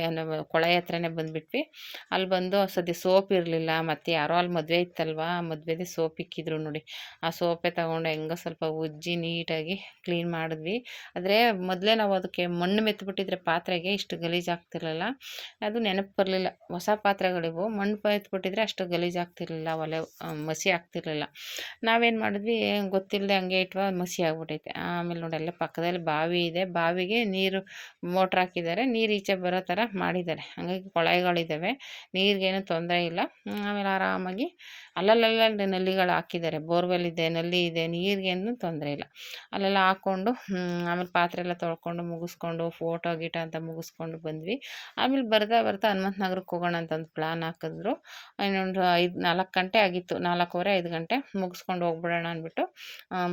ಕೊಳೆ ಹತ್ರನೇ ಬಂದುಬಿಟ್ವಿ. ಅಲ್ಲಿ ಬಂದು ಸದ್ಯ ಸೋಪ್ ಇರಲಿಲ್ಲ. ಮತ್ತು ಯಾರೋ ಅಲ್ಲಿ ಮದುವೆ ಇತ್ತಲ್ವಾ? ಮದುವೆದೇ ಸೋಪ್ ಇಕ್ಕಿದ್ರು ನೋಡಿ. ಆ ಸೋಪೆ ತೊಗೊಂಡು ಹೆಂಗೋ ಸ್ವಲ್ಪ ಉಜ್ಜಿ ನೀಟಾಗಿ ಕ್ಲೀನ್ ಕ್ಲೀನ್ ಮಾಡಿದ್ವಿ. ಆದರೆ ಮೊದಲೇ ನಾವು ಅದಕ್ಕೆ ಮಣ್ಣು ಮೆತ್ತಬಿಟ್ಟಿದ್ರೆ ಪಾತ್ರೆಗೆ ಇಷ್ಟು ಗಲೀಜಾಗ್ತಿರಲಿಲ್ಲ ಅದು ನೆನಪು ಬರಲಿಲ್ಲ. ಹೊಸ ಪಾತ್ರೆಗಳಿವು. ಮಣ್ಣು ಎತ್ಬಿಟ್ಟಿದ್ರೆ ಅಷ್ಟು ಗಲೀಜಾಗ್ತಿರಲಿಲ್ಲ ಒಲೆ ಮಸಿ ಆಗ್ತಿರಲಿಲ್ಲ. ನಾವೇನು ಮಾಡಿದ್ವಿ? ಗೊತ್ತಿಲ್ಲದೆ ಹಂಗೆ ಇಟ್ವ ಮಸಿ ಆಗ್ಬಿಟ್ಟೈತೆ ಆಮೇಲೆ ನೋಡಿ ಎಲ್ಲ ಪಕ್ಕದಲ್ಲಿ ಬಾವಿ ಇದೆ. ಬಾವಿಗೆ ನೀರು, ಮೋಟ್ರ್ ಹಾಕಿದ್ದಾರೆ. ನೀರು ಈಚೆ ಬರೋ ಥರ ಮಾಡಿದ್ದಾರೆ. ಹಾಗಾಗಿ ಕೊಳಗಳಿದ್ದಾವೆ ನೀರಿಗೇನು ತೊಂದರೆ ಇಲ್ಲ. ಆಮೇಲೆ ಆರಾಮಾಗಿ ಅಲ್ಲಲ್ಲಲ್ಲ ನಲ್ಲಿಗಳು ಹಾಕಿದ್ದಾರೆ. ಬೋರ್ವೆಲ್ ಇದೆ ನಲ್ಲಿ ಇದೆ ನೀರಿಗೇನು ತೊಂದರೆ ಇಲ್ಲ. ಅಲ್ಲೆಲ್ಲ ಹಾಕ್ಕೊಂಡು ಆಮೇಲೆ ಪಾತ್ರೆ ಎಲ್ಲ ತೊಳ್ಕೊಂಡು ಮುಗಿಸ್ಕೊಂಡು ಫೋಟೋ ಗೀಟ ಅಂತ ಮುಗಿಸ್ಕೊಂಡು ಬಂದ್ವಿ. ಆಮೇಲೆ ಬರ್ತಾ ಬರ್ತಾ ಹನುಮಂತ ನಗರಕ್ಕೆ ಹೋಗೋಣ ಅಂತ ಒಂದು ಪ್ಲ್ಯಾನ್ ಹಾಕಿದ್ರು. ಇನ್ನೊಂದು ಐದು, ನಾಲ್ಕು ಗಂಟೆ ಆಗಿತ್ತು. ನಾಲ್ಕೂವರೆ, ಐದು ಗಂಟೆ ಮುಗಿಸ್ಕೊಂಡು ಹೋಗ್ಬಿಡೋಣ ಅಂದ್ಬಿಟ್ಟು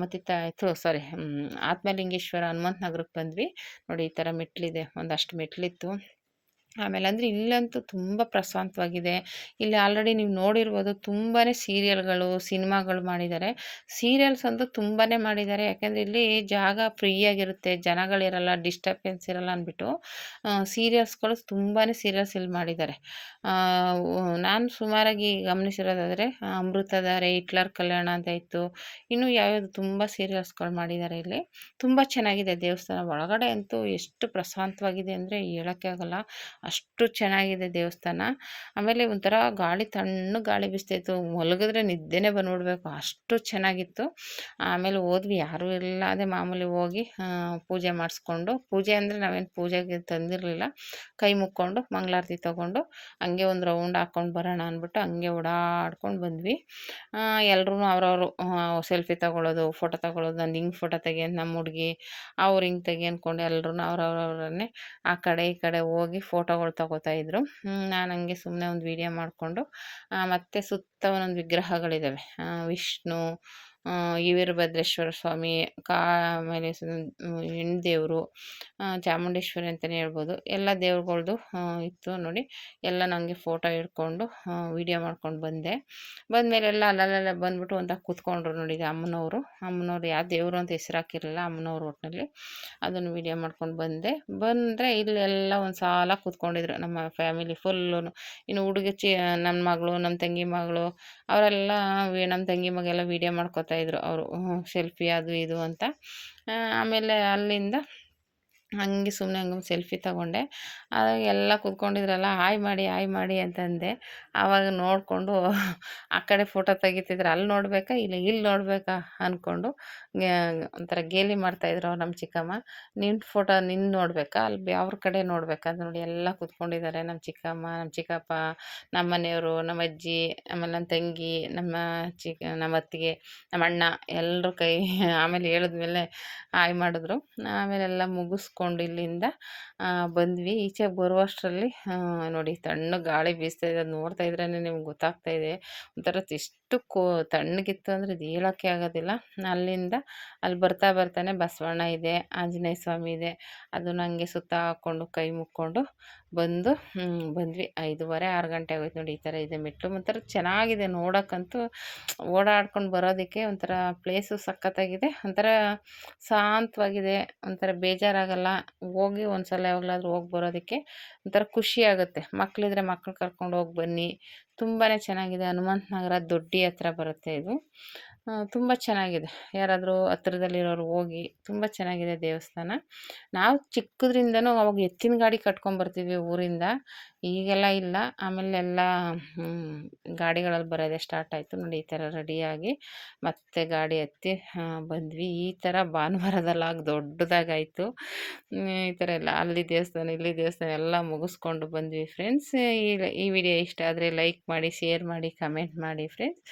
ಮತ್ತೆ ಆಯಿತು ಸಾರಿ ಆತ್ಮಲಿಂಗೇಶ್ವರ ಹನುಮಂತ ನಗರಕ್ಕೆ ಬಂದ್ವಿ. ನೋಡಿ ಈ ಥರ ಮೆಟ್ಲಿದೆ, ಒಂದಷ್ಟು ಮೆಟ್ಲಿತ್ತು. ಆಮೇಲೆ ಅಂದರೆ ಇಲ್ಲಂತೂ ತುಂಬ ಪ್ರಶಾಂತವಾಗಿದೆ. ಇಲ್ಲಿ ಆಲ್ರೆಡಿ ನೀವು ನೋಡಿರ್ಬೋದು ತುಂಬಾ ಸೀರಿಯಲ್ಗಳು ಸಿನಿಮಾಗಳು ಮಾಡಿದ್ದಾರೆ. ಸೀರಿಯಲ್ಸ್ ಅಂತೂ ತುಂಬಾ ಮಾಡಿದ್ದಾರೆ. ಯಾಕೆಂದರೆ ಇಲ್ಲಿ ಜಾಗ ಫ್ರೀಯಾಗಿರುತ್ತೆ ಜನಗಳಿರಲ್ಲ ಡಿಸ್ಟರ್ಬೆನ್ಸ್ ಇರಲ್ಲ ಅಂದ್ಬಿಟ್ಟು ಸೀರಿಯಲ್ಸ್ಗಳು ತುಂಬಾ ಸೀರಿಯಲ್ಸ್ ಇಲ್ಲಿ ಮಾಡಿದ್ದಾರೆ. ನಾನು ಸುಮಾರಾಗಿ ಗಮನಿಸಿರೋದಾದರೆ ಅಮೃತಧಾರೆ ಹಿಟ್ಲರ್ ಕಲ್ಯಾಣ ಅಂತ ಇತ್ತು. ಇನ್ನೂ ಯಾವ್ಯಾವುದು ತುಂಬ ಸೀರಿಯಲ್ಸ್ಗಳು ಮಾಡಿದ್ದಾರೆ ಇಲ್ಲಿ. ತುಂಬ ಚೆನ್ನಾಗಿದೆ ದೇವಸ್ಥಾನ ಒಳಗಡೆ ಅಂತೂ ಎಷ್ಟು ಪ್ರಶಾಂತವಾಗಿದೆ ಅಂದರೆ ಹೇಳೋಕ್ಕೆ ಆಗೋಲ್ಲ ಅಷ್ಟು ಚೆನ್ನಾಗಿದೆ ದೇವಸ್ಥಾನ. ಆಮೇಲೆ ಒಂಥರ ಗಾಳಿ ತಣ್ಣ ಗಾಳಿ ಬೀಸ್ತಾಯಿತ್ತು. ಮಲಗಿದ್ರೆ ನಿದ್ದೆನೇ ಬಂದ್ಬಿಡ್ಬೇಕು. ಅಷ್ಟು ಚೆನ್ನಾಗಿತ್ತು. ಆಮೇಲೆ ಹೋದ್ವಿ. ಯಾರೂ ಇಲ್ಲ. ಅದೇ ಮಾಮೂಲಿ ಹೋಗಿ ಪೂಜೆ ಮಾಡಿಸ್ಕೊಂಡು. ಪೂಜೆ ಅಂದರೆ ನಾವೇನು ಪೂಜೆಗೆ ತಂದಿರಲಿಲ್ಲ. ಕೈ ಮುಕ್ಕೊಂಡು, ಮಂಗಳಾರತಿ ತೊಗೊಂಡು, ಹಂಗೆ ಒಂದು ರೌಂಡ್ ಹಾಕ್ಕೊಂಡು ಬರೋಣ ಅಂದ್ಬಿಟ್ಟು ಹಂಗೆ ಓಡಾಡ್ಕೊಂಡು ಬಂದ್ವಿ. ಎಲ್ಲರೂ ಅವ್ರವರು ಸೆಲ್ಫಿ ತಗೊಳ್ಳೋದು ಫೋಟೋ ತೊಗೊಳ್ಳೋದು ನಾನು ಹಿಂಗೆ ಫೋಟೋ ತೆಗಿಯೋದು ನಮ್ಮ ಹುಡುಗಿ, ಅವ್ರು ಹಿಂಗೆ ತೆಗಿ ಅಂದ್ಕೊಂಡು ಎಲ್ಲರೂ ಅವ್ರವ್ರನ್ನೇ ಆ ಕಡೆ ಈ ಕಡೆ ಹೋಗಿ ಫೋಟೋ ಫೋಟೋಗಳು ತಗೋತಾ ಇದ್ರು. ನಾನು ಹಂಗೆ ಸುಮ್ಮನೆ ಒಂದು ವೀಡಿಯೋ ಮಾಡಿಕೊಂಡು ಮತ್ತು ಸುತ್ತ ಒಂದೊಂದು ವಿಗ್ರಹಗಳಿದ್ದಾವೆ ವಿಷ್ಣು ವೀರಭದ್ರೇಶ್ವರ ಸ್ವಾಮಿ, ಕಾ, ಆಮೇಲೆ ಹೆಣ್ದೇವರು ಚಾಮುಂಡೇಶ್ವರಿ ಅಂತಲೇ ಹೇಳ್ಬೋದು. ಎಲ್ಲ ದೇವ್ರುಗಳ್ದು ಇತ್ತು ನೋಡಿ. ಎಲ್ಲ ನನಗೆ ಫೋಟೋ ಹಿಡ್ಕೊಂಡು ವಿಡಿಯೋ ಮಾಡ್ಕೊಂಡು ಬಂದೆ. ಬಂದಮೇಲೆ ಎಲ್ಲ ಅಲ್ಲಲ್ಲೆಲ್ಲ ಬಂದ್ಬಿಟ್ಟು ಅಂತ ಕೂತ್ಕೊಂಡ್ರು ನೋಡಿ ಅಮ್ಮನವರು. ಅಮ್ಮನವ್ರು ಯಾವ ದೇವರು ಅಂತ ಹೆಸರು ಹಾಕಿರಲಿಲ್ಲ ಅಮ್ಮನವ್ರ ಒಟ್ಟಿನಲ್ಲಿ ಅದನ್ನು ವಿಡಿಯೋ ಮಾಡ್ಕೊಂಡು ಬಂದೆ. ಬಂದರೆ ಇಲ್ಲೆಲ್ಲ ಒಂದು ಸಾಲ ಕೂತ್ಕೊಂಡಿದ್ರು. ನಮ್ಮ ಫ್ಯಾಮಿಲಿ ಫುಲ್ಲು ಇನ್ನು ಹುಡುಗಿ ಚಿ ನನ್ನ ಮಗಳು ನಮ್ಮ ತಂಗಿ ಮಗಳು, ಅವರೆಲ್ಲ ನಮ್ಮ ತಂಗಿ ಮಗೆಲ್ಲ ವಿಡಿಯೋ ಮಾಡ್ಕೊತಾ ಇದ್ರು ಅವರು ಸೆಲ್ಫಿ ಅದು ಇದು ಅಂತ. ಆಮೇಲೆ ಅಲ್ಲಿಂದ ಹಂಗೆ ಸುಮ್ಮನೆ ಹಂಗೆ ಸೆಲ್ಫಿ ತಗೊಂಡೆ. ಆವಾಗ ಎಲ್ಲ ಕೂತ್ಕೊಂಡಿದ್ರಲ್ಲ, ಹಾಯ್ ಮಾಡಿ ಹಾಯ್ ಮಾಡಿ ಅಂತಂದೆ. ಆವಾಗ ನೋಡಿಕೊಂಡು ಆ ಕಡೆ ಫೋಟೋ ತೆಗಿತಿದ್ರು. ಅಲ್ಲಿ ನೋಡಬೇಕಾ, ಇಲ್ಲ ಇಲ್ಲಿ ನೋಡಬೇಕಾ ಅಂದ್ಕೊಂಡು ಒಂಥರ ಗೇಲಿ ಮಾಡ್ತಾಯಿದ್ರು ನಮ್ಮ ಚಿಕ್ಕಮ್ಮ. ನಿನ್ನ ಫೋಟೋ ನಿನ್ನ ನೋಡಬೇಕಾ? ಅಲ್ಲಿ ಅವ್ರ ಕಡೆ ನೋಡಬೇಕಾ? ನೋಡಿ ಎಲ್ಲ ಕೂತ್ಕೊಂಡಿದ್ದಾರೆ. ನಮ್ಮ ಚಿಕ್ಕಮ್ಮ, ನಮ್ಮ ಚಿಕ್ಕಪ್ಪ, ನಮ್ಮ ಮನೆಯವರು, ನಮ್ಮ ಅಜ್ಜಿ, ಆಮೇಲೆ ನನ್ನ ತಂಗಿ, ನಮ್ಮ ಚಿಕ್ಕ ನಮ್ಮ ಅತ್ತಿಗೆ, ನಮ್ಮ ಅಣ್ಣ ಎಲ್ಲರೂ ಕೈ ಆಮೇಲೆ ಹೇಳಿದ್ಮೇಲೆ ಹಾಯ್ ಮಾಡಿದ್ರು. ಆಮೇಲೆ ಎಲ್ಲ ಮುಗಿಸ್ಕೊಂಡು ಇಲ್ಲಿಂದ ಬಂದ್ವಿ. ಈಚೆ ಬರುವಷ್ಟರಲ್ಲಿ ನೋಡಿ ತಣ್ಣಗೆ ಗಾಳಿ ಬೀಸ್ತಾ ಇದೆ. ಅದು ನೋಡ್ತಾ ಇದ್ರೇ ನಿಮ್ಗೆ ಗೊತ್ತಾಗ್ತಾ ಇದೆ. ಒಂಥರ ಇಷ್ಟ ಎಷ್ಟು ಕೋ ತಣ್ಣಗಿತ್ತು ಅಂದರೆ ಇದು ಹೇಳೋಕ್ಕೆ ಆಗೋದಿಲ್ಲ. ಅಲ್ಲಿಂದ ಅಲ್ಲಿ ಬರ್ತಾ ಬರ್ತಾನೆ ಬಸವಣ್ಣ ಇದೆ, ಆಂಜನೇಯ ಸ್ವಾಮಿ ಇದೆ. ಅದು ನನಗೆ ಸುತ್ತ ಹಾಕ್ಕೊಂಡು ಕೈ ಮುಕ್ಕೊಂಡು ಬಂದು ಬಂದ್ವಿ. ಐದೂವರೆ, ಆರು ಗಂಟೆ ಆಗೋಯ್ತು ನೋಡಿ ಈ ಥರ ಇದೆ ಮೆಟ್ಲು. ಒಂಥರ ಚೆನ್ನಾಗಿದೆ ನೋಡೋಕ್ಕಂತೂ ಓಡಾಡ್ಕೊಂಡು ಬರೋದಕ್ಕೆ ಒಂಥರ ಪ್ಲೇಸು ಸಖತ್ತಾಗಿದೆ. ಒಂಥರ ಶಾಂತವಾಗಿದೆ. ಒಂಥರ ಬೇಜಾರಾಗಲ್ಲ. ಹೋಗಿ ಒಂದ್ಸಲ ಯಾವಾಗಲಾದ್ರೂ ಹೋಗಿ ಬರೋದಕ್ಕೆ ಒಂಥರ ಖುಷಿ ಆಗುತ್ತೆ. ಮಕ್ಕಳಿದ್ರೆ ಮಕ್ಳು ಕರ್ಕೊಂಡು ಹೋಗಿ ಬನ್ನಿ. ತುಂಬಾ ಚೆನ್ನಾಗಿದೆ ಹನುಮಂತ ನಗರ ದೊಡ್ಡಿ ಹತ್ರ ಬರುತ್ತೆ ಇದು. ತುಂಬ ಚೆನ್ನಾಗಿದೆ. ಯಾರಾದರೂ ಹತ್ರದಲ್ಲಿರೋರು ಹೋಗಿ ತುಂಬ ಚೆನ್ನಾಗಿದೆ ದೇವಸ್ಥಾನ. ನಾವು ಚಿಕ್ಕದ್ರಿಂದನೂ ಅವಾಗ ಎತ್ತಿನ ಗಾಡಿ ಕಟ್ಕೊಂಬರ್ತೀವಿ ಊರಿಂದ. ಈಗೆಲ್ಲ ಇಲ್ಲ. ಆಮೇಲೆ ಎಲ್ಲ ಗಾಡಿಗಳಲ್ಲಿ ಬರೋದೇ ಸ್ಟಾರ್ಟ್ ಆಯಿತು. ನೋಡಿ, ಈ ಥರ ರೆಡಿಯಾಗಿ ಮತ್ತೆ ಗಾಡಿ ಹತ್ತಿ ಬಂದ್ವಿ. ಈ ಥರ ಭಾನುವಾರದಲ್ಲಾಗಿ ದೊಡ್ಡದಾಗಾಯಿತು. ಈ ಥರ ಎಲ್ಲ ಅಲ್ಲಿ ದೇವಸ್ಥಾನ, ಇಲ್ಲಿ ದೇವಸ್ಥಾನ ಎಲ್ಲ ಮುಗಿಸ್ಕೊಂಡು ಬಂದ್ವಿ ಫ್ರೆಂಡ್ಸ್ ಈ ಈ ವಿಡಿಯೋ ಇಷ್ಟ ಆದರೆ ಲೈಕ್ ಮಾಡಿ ಶೇರ್ ಮಾಡಿ ಕಮೆಂಟ್ ಮಾಡಿ ಫ್ರೆಂಡ್ಸ್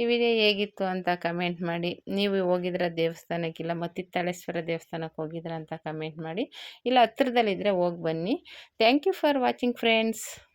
ಈ ವಿಡಿಯೋ ಹೇಗಿತ್ತು ಅಂತ ಕಮೆಂಟ್ ಮಾಡಿ. ನೀವು ಹೋಗಿದ್ರ ದೇವಸ್ಥಾನಕ್ಕಿಲ್ಲ ಮತ್ತಿತ್ತಾಳೇಶ್ವರ ದೇವಸ್ಥಾನಕ್ಕೆ ಹೋಗಿದ್ರ ಅಂತ ಕಮೆಂಟ್ ಮಾಡಿ. ಇಲ್ಲ ಹತ್ರದಲ್ಲಿದ್ದರೆ ಹೋಗಿ ಬನ್ನಿ. Thank you for watching friends guys.